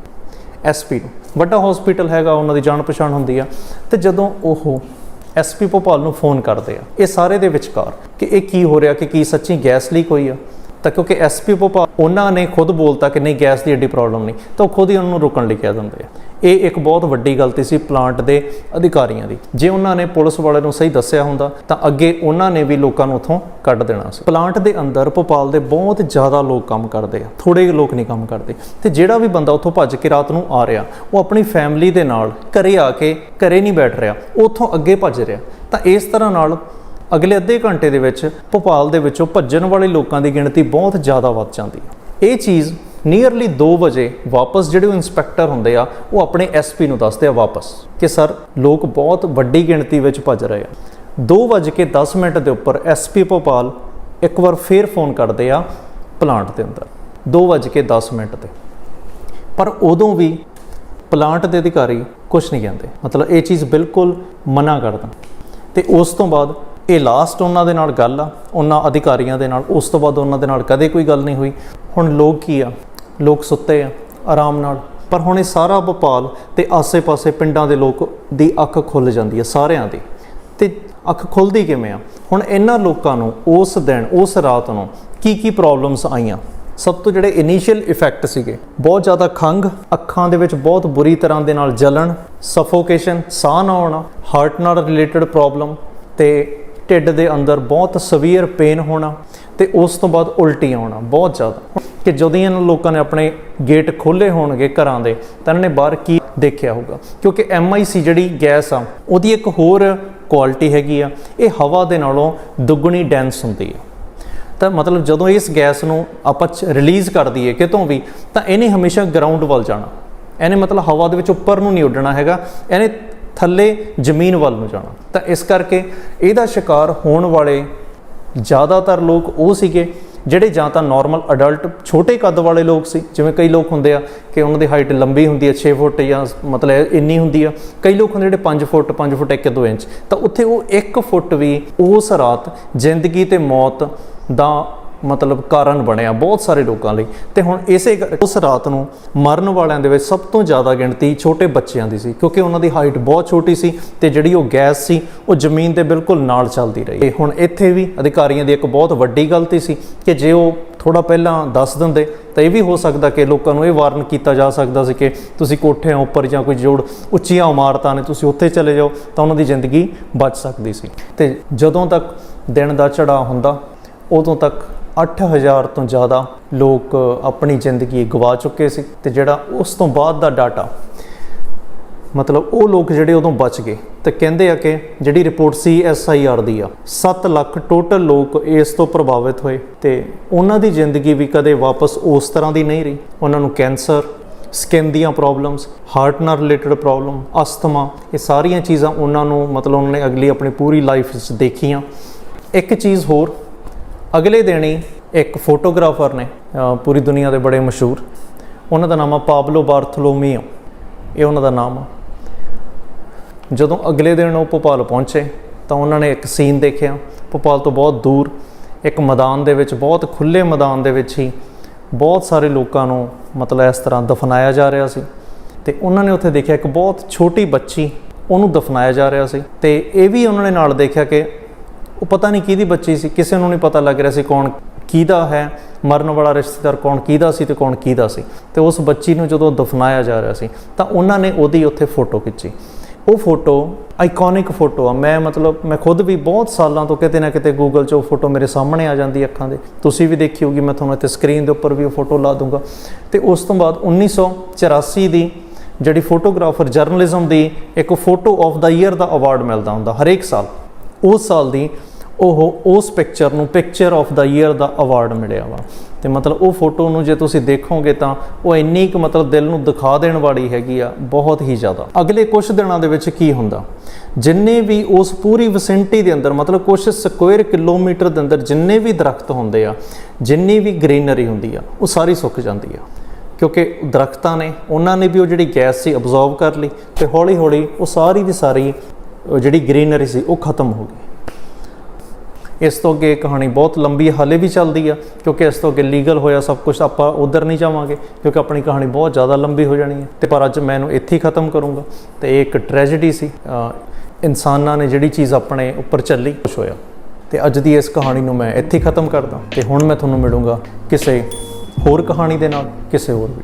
ਐਸਪੀ ਨੂੰ। ਵੱਡਾ ਹਸਪੀਟਲ ਹੈਗਾ, ਉਹਨਾਂ ਦੀ ਜਾਣ ਪਛਾਣ ਹੁੰਦੀ ਆ। ਤੇ ਜਦੋਂ ਉਹ ਐਸਪੀ ਭੋਪਾਲ ਨੂੰ ਫੋਨ ਕਰਦੇ ਆ, ਇਹ ਸਾਰੇ ਦੇ ਵਿਚਕਾਰ ਕਿ ਇਹ ਕੀ ਹੋ ਰਿਹਾ, ਕਿ ਕੀ ਸੱਚੀ ਗੈਸ ਲੀਕ ਹੋਈ ਆ? ਤਾਂ ਕਿਉਂਕਿ ਐਸਪੀ ਭੋਪਾਲ, ਉਹਨਾਂ ਨੇ ਖੁਦ ਬੋਲਤਾ ਕਿ ਨਹੀਂ, ਗੈਸ ਦੀ ਐਡੀ ਪ੍ਰੋਬਲਮ ਨਹੀਂ। ਤਾਂ ਉਹ ਖੁਦ ਹੀ ਉਹਨਾਂ ਨੂੰ ਰੁਕਣ ਲਈ ਕਹਿ ਦਿੰਦੇ ਆ। ਇਹ ਇੱਕ ਬਹੁਤ ਵੱਡੀ ਗਲਤੀ ਸੀ ਪਲਾਂਟ ਦੇ ਅਧਿਕਾਰੀਆਂ ਦੀ। ਜੇ ਉਹਨਾਂ ਨੇ ਪੁਲਿਸ ਵਾਲਿਆਂ ਨੂੰ ਸਹੀ ਦੱਸਿਆ ਹੁੰਦਾ, ਤਾਂ ਅੱਗੇ ਉਹਨਾਂ ਨੇ ਵੀ ਲੋਕਾਂ ਨੂੰ ਉੱਥੋਂ ਕੱਢ ਦੇਣਾ ਸੀ। ਪਲਾਂਟ ਦੇ ਅੰਦਰ ਭੋਪਾਲ ਦੇ ਬਹੁਤ ਜ਼ਿਆਦਾ ਲੋਕ ਕੰਮ ਕਰਦੇ ਆ ਥੋੜੇ ਲੋਕ ਨਹੀਂ ਕੰਮ ਕਰਦੇ। ਤੇ ਜਿਹੜਾ ਵੀ ਬੰਦਾ ਉੱਥੋਂ ਭੱਜ ਕੇ ਰਾਤ ਨੂੰ ਆ ਰਿਹਾ, ਉਹ ਆਪਣੀ ਫੈਮਿਲੀ ਦੇ ਨਾਲ ਘਰੇ ਆ ਕੇ ਘਰੇ ਨਹੀਂ ਬੈਠ ਰਿਹਾ, ਉੱਥੋਂ ਅੱਗੇ ਭੱਜ ਰਿਹਾ। ਤਾਂ ਇਸ ਤਰ੍ਹਾਂ ਨਾਲ ਅਗਲੇ ਅੱਧੇ ਘੰਟੇ ਦੇ ਵਿੱਚ ਭੋਪਾਲ ਦੇ ਵਿੱਚੋਂ ਭੱਜਣ ਵਾਲੇ ਲੋਕਾਂ ਦੀ ਗਿਣਤੀ ਬਹੁਤ ਜ਼ਿਆਦਾ ਵੱਧ ਜਾਂਦੀ ਹੈ ਇਹ ਚੀਜ਼ ਨੀਅਰਲੀ 2 ਵਜੇ ਵਾਪਸ ਜਿਹੜੇ ਉਹ ਇਨਸਪੈਕਟਰ ਹੁੰਦੇ ਆ, ਉਹ ਆਪਣੇ ਐਸਪੀ ਨੂੰ ਦੱਸਦੇ ਆ ਵਾਪਸ ਕਿ ਸਰ, ਲੋਕ ਬਹੁਤ ਵੱਡੀ ਗਿਣਤੀ ਵਿੱਚ ਭੱਜ ਰਹੇ ਆ। 2:10 ਮਿੰਟ ਦੇ ਉੱਪਰ ਐਸਪੀ ਭੋਪਾਲ ਇੱਕ ਵਾਰ ਫੇਰ ਫੋਨ ਕਰਦੇ ਆ ਪਲਾਂਟ ਦੇ ਅੰਦਰ 2:10 ਮਿੰਟ ਤੇ। ਪਰ ਉਦੋਂ ਵੀ ਪਲਾਂਟ ਦੇ ਅਧਿਕਾਰੀ ਕੁਝ ਨਹੀਂ ਕਹਿੰਦੇ, ਮਤਲਬ ਇਹ ਚੀਜ਼ ਬਿਲਕੁਲ ਮਨਾ ਕਰਦਾ ਤੇ ਉਸ ਤੋਂ ਬਾਅਦ ਇਹ ਲਾਸਟ ਉਹਨਾਂ ਦੇ ਨਾਲ ਗੱਲ ਆ, ਉਹਨਾਂ ਅਧਿਕਾਰੀਆਂ ਦੇ ਨਾਲ, ਉਸ ਤੋਂ ਬਾਅਦ ਉਹਨਾਂ ਦੇ ਨਾਲ ਕਦੇ ਕੋਈ ਗੱਲ ਨਹੀਂ ਹੋਈ। ਹੁਣ ਲੋਕ ਕੀ ਆ? ਲੋਕ ਸੁੱਤੇ ਆ, ਆਰਾਮ ਨਾਲ। ਪਰ ਹੁਣ ਇਹ ਸਾਰਾ ਭੋਪਾਲ ਤੇ ਆਸੇ-ਪਾਸੇ ਪਿੰਡਾਂ ਦੇ ਲੋਕ ਦੀ ਅੱਖ ਖੁੱਲ ਜਾਂਦੀ ਹੈ ਸਾਰਿਆਂ ਦੀ। ਤੇ ਅੱਖ ਖੁੱਲਦੀ ਕਿਵੇਂ ਆ? ਹੁਣ ਇਹਨਾਂ ਲੋਕਾਂ ਨੂੰ ਉਸ ਦਿਨ, ਉਸ ਰਾਤ ਨੂੰ ਕੀ ਕੀ ਪ੍ਰੋਬਲਮਸ ਆਈਆਂ? ਸਭ ਤੋਂ ਜਿਹੜੇ ਇਨੀਸ਼ੀਅਲ ਇਫੈਕਟ ਸੀਗੇ, ਬਹੁਤ ਜ਼ਿਆਦਾ ਖੰਗ ਅੱਖਾਂ ਦੇ ਵਿੱਚ ਬਹੁਤ ਬੁਰੀ ਤਰ੍ਹਾਂ ਦੇ ਨਾਲ ਜਲਣ ਸਫੋਕੇਸ਼ਨ ਸਾਹ ਨਾ ਆਉਣਾ ਹਾਰਟ ਨਾਲ ਰਿਲੇਟਡ ਪ੍ਰੋਬਲਮ ਤੇ ਢਿੱਡ ਦੇ ਅੰਦਰ ਬਹੁਤ ਸਵੀਅਰ ਪੇਨ ਹੋਣਾ ਤੇ ਉਸ ਤੋਂ ਬਾਅਦ ਉਲਟੀ ਆਉਣਾ ਬਹੁਤ ਜ਼ਿਆਦਾ। ਕਿ ਜਦੋਂ ਇਹਨਾਂ ਲੋਕਾਂ ਨੇ ਆਪਣੇ ਗੇਟ ਖੋਲੇ ਹੋਣਗੇ ਘਰਾਂ ਦੇ, ਤਾਂ ਇਹਨਾਂ ਨੇ ਬਾਹਰ ਕੀ ਦੇਖਿਆ ਹੋਊਗਾ? ਕਿਉਂਕਿ MIC ਜਿਹੜੀ ਗੈਸ ਆ, ਉਹਦੀ ਇੱਕ ਹੋਰ ਕੁਆਲਿਟੀ ਹੈਗੀ ਆ, ਇਹ ਹਵਾ ਦੇ ਨਾਲੋਂ ਦੁੱਗਣੀ ਡੈਂਸ ਹੁੰਦੀ ਆ। ਤਾਂ ਮਤਲਬ ਜਦੋਂ ਇਸ ਗੈਸ ਨੂੰ ਆਪਾਂ ਰਿਲੀਜ਼ ਕਰ ਦਈਏ ਕਿਤੋਂ ਵੀ, ਤਾਂ ਇਹਨੇ ਹਮੇਸ਼ਾ ਗਰਾਊਂਡ ਵੱਲ ਜਾਣਾ। ਇਹਨੇ ਮਤਲਬ ਹਵਾ ਦੇ ਵਿੱਚ ਉੱਪਰ ਨੂੰ ਨਹੀਂ ਉੱਡਣਾ ਹੈਗਾ, ਇਹਨੇ ਥੱਲੇ ਜ਼ਮੀਨ ਵੱਲ ਨੂੰ ਜਾਣਾ। ਤਾਂ ਇਸ ਕਰਕੇ ਇਹਦਾ ਸ਼ਿਕਾਰ ਹੋਣ ਵਾਲੇ ਜ਼ਿਆਦਾਤਰ ਲੋਕ ਉਹ ਸੀਗੇ ਜਿਹੜੇ ਜਾਂ ਤਾਂ ਨਾਰਮਲ ਅਡਲਟ ਛੋਟੇ ਕੱਦ ਵਾਲੇ ਲੋਕ ਸੀ। ਜਿਵੇਂ ਕਈ ਲੋਕ ਹੁੰਦੇ ਆ ਕਿ ਉਹਨਾਂ ਦੀ ਹਾਈਟ ਲੰਬੀ ਹੁੰਦੀ ਹੈ 6 ਫੁੱਟ ਜਾਂ ਮਤਲਬ ਇੰਨੀ ਹੁੰਦੀ ਆ। ਕਈ ਲੋਕ ਹੁੰਦੇ ਜਿਹੜੇ 5 ਫੁੱਟ 5 ਫੁੱਟ 1 2 ਇੰਚ। ਤਾਂ ਉੱਥੇ ਉਹ 1 ਫੁੱਟ ਵੀ ਉਸ ਰਾਤ ਜ਼ਿੰਦਗੀ ਤੇ ਮੌਤ ਦਾ ਮਤਲਬ ਕਾਰਨ ਬਣਿਆ ਬਹੁਤ ਸਾਰੇ ਲੋਕਾਂ ਲਈ। ਤੇ ਹੁਣ ਇਸੇ ਕਰ- ਉਸ ਰਾਤ ਨੂੰ ਮਰਨ ਵਾਲਿਆਂ ਦੇ ਵਿੱਚ ਸਭ ਤੋਂ ਜ਼ਿਆਦਾ ਗਿਣਤੀ ਛੋਟੇ ਬੱਚਿਆਂ ਦੀ ਸੀ, ਕਿਉਂਕਿ ਉਹਨਾਂ ਦੀ ਹਾਈਟ ਬਹੁਤ ਛੋਟੀ ਸੀ ਤੇ ਜਿਹੜੀ ਉਹ ਗੈਸ ਸੀ, ਉਹ ਜ਼ਮੀਨ ਦੇ ਬਿਲਕੁਲ ਨਾਲ ਚੱਲਦੀ ਰਹੀ। ਤੇ ਹੁਣ ਇੱਥੇ ਵੀ ਅਧਿਕਾਰੀਆਂ ਦੀ ਇੱਕ ਬਹੁਤ ਵੱਡੀ ਗਲਤੀ ਸੀ ਕਿ ਜੇ ਉਹ ਥੋੜਾ ਪਹਿਲਾਂ ਦੱਸ ਦਿੰਦੇ, ਤਾਂ ਇਹ ਵੀ ਹੋ ਸਕਦਾ ਕਿ ਲੋਕਾਂ ਨੂੰ ਇਹ ਵਾਰਨ ਕੀਤਾ ਜਾ ਸਕਦਾ ਸੀ ਕਿ ਤੁਸੀਂ ਕੋਠਿਆਂ ਉੱਪਰ ਜਾਂ ਕੋਈ ਜੋੜ ਉੱਚੀਆਂ ਇਮਾਰਤਾਂ ਨੇ, ਤੁਸੀਂ ਉੱਥੇ ਚਲੇ ਜਾਓ, ਤਾਂ ਉਹਨਾਂ ਦੀ ਜ਼ਿੰਦਗੀ ਬਚ ਸਕਦੀ ਸੀ। ਤੇ ਜਦੋਂ ਤੱਕ ਦਿਨ ਦਾ ਚੜਾ ਹੁੰਦਾ, ਉਦੋਂ ਤੱਕ 8000 ਤੋਂ ਜ਼ਿਆਦਾ ਲੋਕ ਆਪਣੀ ਜ਼ਿੰਦਗੀ ਗਵਾ ਚੁੱਕੇ ਸੀ ਤੇ ਜਿਹੜਾ ਉਸ ਤੋਂ ਬਾਅਦ ਦਾ ਡਾਟਾ, ਮਤਲਬ ਉਹ ਲੋਕ ਜਿਹੜੇ ਉਦੋਂ ਬਚ ਗਏ ਤੇ ਕਹਿੰਦੇ ਆ ਕਿ ਜਿਹੜੀ ਰਿਪੋਰਟ ਸੀ ਐਸਆਈਆਰ ਦੀ ਆ 7 ਲੱਖ ਟੋਟਲ ਲੋਕ ਇਸ ਤੋਂ ਪ੍ਰਭਾਵਿਤ ਹੋਏ ਤੇ ਉਹਨਾਂ ਦੀ ਜ਼ਿੰਦਗੀ ਵੀ ਕਦੇ ਵਾਪਸ ਉਸ ਤਰ੍ਹਾਂ ਦੀ ਨਹੀਂ ਰਹੀ। ਉਹਨਾਂ ਨੂੰ ਕੈਂਸਰ, ਸਕਿਨ ਦੀਆਂ ਪ੍ਰੋਬਲਮਸ, ਹਾਰਟ ਨਾਲ ਰਿਲੇਟਡ ਪ੍ਰੋਬਲਮ, ਅਸਥਮਾ, ਇਹ ਸਾਰੀਆਂ ਚੀਜ਼ਾਂ ਉਹਨਾਂ ਨੂੰ, ਮਤਲਬ ਉਹਨਾਂ ਨੇ ਅਗਲੀ ਆਪਣੀ ਪੂਰੀ ਲਾਈਫ ਵਿੱਚ ਦੇਖੀਆਂ। ਇੱਕ ਚੀਜ਼ ਹੋਰ ਅਗਲੇ ਦਿਨ ਹੀ ਇੱਕ ਫੋਟੋਗ੍ਰਾਫਰ ਨੇ ਪੂਰੀ ਦੁਨੀਆ ਦੇ ਬੜੇ ਮਸ਼ਹੂਰ, ਉਹਨਾਂ ਦਾ ਨਾਮ ਆ ਪਾਬਲੋ ਬਾਰਥਲੋਮੀਓ। ਇਹ ਉਹਨਾਂ ਦਾ ਨਾਮ ਆ। ਜਦੋਂ ਅਗਲੇ ਦਿਨ ਉਹ ਭੋਪਾਲ ਪਹੁੰਚੇ, ਤਾਂ ਉਹਨਾਂ ਨੇ ਇੱਕ ਸੀਨ ਦੇਖਿਆ। ਭੋਪਾਲ ਤੋਂ ਬਹੁਤ ਦੂਰ, ਇੱਕ ਮੈਦਾਨ ਦੇ ਵਿੱਚ, ਬਹੁਤ ਖੁੱਲੇ ਮੈਦਾਨ ਦੇ ਵਿੱਚ ਹੀ ਬਹੁਤ ਸਾਰੇ ਲੋਕਾਂ ਨੂੰ ਮਤਲਬ ਇਸ ਤਰ੍ਹਾਂ ਦਫਨਾਇਆ ਜਾ ਰਿਹਾ ਸੀ। ਤੇ ਉਹਨਾਂ ਨੇ ਉੱਥੇ ਦੇਖਿਆ ਇੱਕ ਬਹੁਤ ਛੋਟੀ ਬੱਚੀ, ਉਹਨੂੰ ਦਫਨਾਇਆ ਜਾ ਰਿਹਾ ਸੀ। ਤੇ ਇਹ ਵੀ ਉਹਨਾਂ ਨੇ ਨਾਲ ਦੇਖਿਆ ਕਿ ਉਹ ਪਤਾ ਨਹੀਂ ਕਿਹਦੀ ਬੱਚੀ ਸੀ, ਕਿਸੇ ਨੂੰ ਨਹੀਂ ਪਤਾ ਲੱਗ ਰਿਹਾ ਸੀ ਕੌਣ ਕਿਹਦਾ ਹੈ, ਮਰਨ ਵਾਲਾ ਰਿਸ਼ਤੇਦਾਰ ਕੌਣ ਕਿਹਦਾ ਸੀ ਤੇ ਕੌਣ ਕਿਹਦਾ ਸੀ। ਤੇ ਉਸ ਬੱਚੀ ਨੂੰ ਜਦੋਂ ਦਫਨਾਇਆ ਜਾ ਰਿਹਾ ਸੀ, ਤਾਂ ਉਹਨਾਂ ਨੇ ਉਹਦੀ ਉੱਥੇ ਫੋਟੋ ਖਿੱਚੀ। ਉਹ ਫੋਟੋ ਆਈਕੋਨਿਕ ਫੋਟੋ ਆ। ਮੈਂ ਮਤਲਬ, ਮੈਂ ਖੁਦ ਵੀ ਬਹੁਤ ਸਾਲਾਂ ਤੋਂ ਕਿਤੇ ਨਾ ਕਿਤੇ ਗੂਗਲ 'ਚ ਉਹ ਫੋਟੋ ਮੇਰੇ ਸਾਹਮਣੇ ਆ ਜਾਂਦੀ ਅੱਖਾਂ ਦੇ। ਤੁਸੀਂ ਵੀ ਦੇਖੀ ਹੋਗੀ ਮੈਂ ਤੁਹਾਨੂੰ ਇੱਥੇ ਸਕਰੀਨ ਦੇ ਉੱਪਰ ਵੀ ਉਹ ਫੋਟੋ ਲਾ ਦੂੰਗਾ। ਤੇ ਉਸ ਤੋਂ ਬਾਅਦ 1984 ਦੀ ਜਿਹੜੀ ਫੋਟੋਗ੍ਰਾਫਰ ਜਰਨਲਿਜ਼ਮ ਦੀ ਇੱਕ ਫੋਟੋ ਆਫ ਦਾ ਈਅਰ ਦਾ ਅਵਾਰਡ ਮਿਲਦਾ ਹੁੰਦਾ, ਹਰੇਕ ਸਾਲ। ਉਸ ਸਾਲ ਦੀ ਉਹ ਉਸ ਪਿਕਚਰ ਨੂੰ ਪਿਕਚਰ ਆਫ ਦਾ ਈਅਰ ਦਾ ਅਵਾਰਡ ਮਿਲਿਆ ਵਾ। ਤੇ ਮਤਲਬ ਉਹ ਫੋਟੋ ਨੂੰ ਜੇ ਤੁਸੀਂ ਦੇਖੋਗੇ ਤਾਂ ਉਹ ਇੰਨੀ ਕੁ ਮਤਲਬ ਦਿਲ ਨੂੰ ਦਿਖਾ ਦੇਣ ਵਾਲੀ ਹੈਗੀ ਆ, ਬਹੁਤ ਹੀ ਜ਼ਿਆਦਾ। ਅਗਲੇ ਕੁਝ ਦਿਨਾਂ ਦੇ ਵਿੱਚ ਕੀ ਹੁੰਦਾ? ਜਿੰਨੇ ਵੀ ਉਸ ਪੂਰੀ ਵਿਸਿਨਟੀ ਦੇ ਅੰਦਰ, ਮਤਲਬ ਕੁਝ ਸਕੁਅਰ ਕਿਲੋਮੀਟਰ ਦੇ ਅੰਦਰ ਜਿੰਨੇ ਵੀ ਦਰਖਤ ਹੁੰਦੇ ਆ, ਜਿੰਨੀ ਵੀ ਗ੍ਰੀਨਰੀ ਹੁੰਦੀ ਆ, ਉਹ ਸਾਰੀ ਸੁੱਕ ਜਾਂਦੀ ਆ। ਕਿਉਂਕਿ ਦਰਖਤਾਂ ਨੇ, ਉਹਨਾਂ ਨੇ ਵੀ ਉਹ ਜਿਹੜੀ ਗੈਸ ਸੀ ਅਬਜ਼ੌਰਬ ਕਰ ਲਈ ਤੇ ਹੌਲੀ ਹੌਲੀ ਉਹ ਸਾਰੀ ਦੀ ਸਾਰੀ ਜਿਹੜੀ ਗ੍ਰੀਨਰੀ ਸੀ, ਉਹ ਖਤਮ ਹੋ ਗਈ। ਇਸ ਤੋਂ ਅੱਗੇ ਕਹਾਣੀ ਬਹੁਤ ਲੰਬੀ ਹਾਲੇ ਵੀ ਚੱਲਦੀ ਆ, ਕਿਉਂਕਿ ਇਸ ਤੋਂ ਅੱਗੇ ਲੀਗਲ ਹੋਇਆ ਸਭ ਕੁਝ ਆਪਾਂ ਉਧਰ ਨਹੀਂ ਜਾਵਾਂਗੇ, ਕਿਉਂਕਿ ਆਪਣੀ ਕਹਾਣੀ ਬਹੁਤ ਜ਼ਿਆਦਾ ਲੰਬੀ ਹੋ ਜਾਣੀ ਹੈ। ਤੇ ਪਰ ਅੱਜ ਮੈਂ ਇਹਨੂੰ ਇੱਥੇ ਹੀ ਖਤਮ ਕਰੂੰਗਾ। ਤੇ ਇਹ ਇੱਕ ਟ੍ਰੈਜੇਡੀ ਸੀ। ਇਨਸਾਨਾਂ ਨੇ ਜਿਹੜੀ ਚੀਜ਼ ਆਪਣੇ ਉੱਪਰ ਚੱਲੀ ਕੁਛ ਹੋਇਆ। ਤੇ ਅੱਜ ਦੀ ਇਸ ਕਹਾਣੀ ਨੂੰ ਮੈਂ ਇੱਥੇ ਖਤਮ ਕਰਦਾ। ਤੇ ਹੁਣ ਮੈਂ ਤੁਹਾਨੂੰ ਮਿਲੂੰਗਾ ਕਿਸੇ ਹੋਰ ਕਹਾਣੀ ਦੇ ਨਾਲ, ਕਿਸੇ ਹੋਰ ਵੀ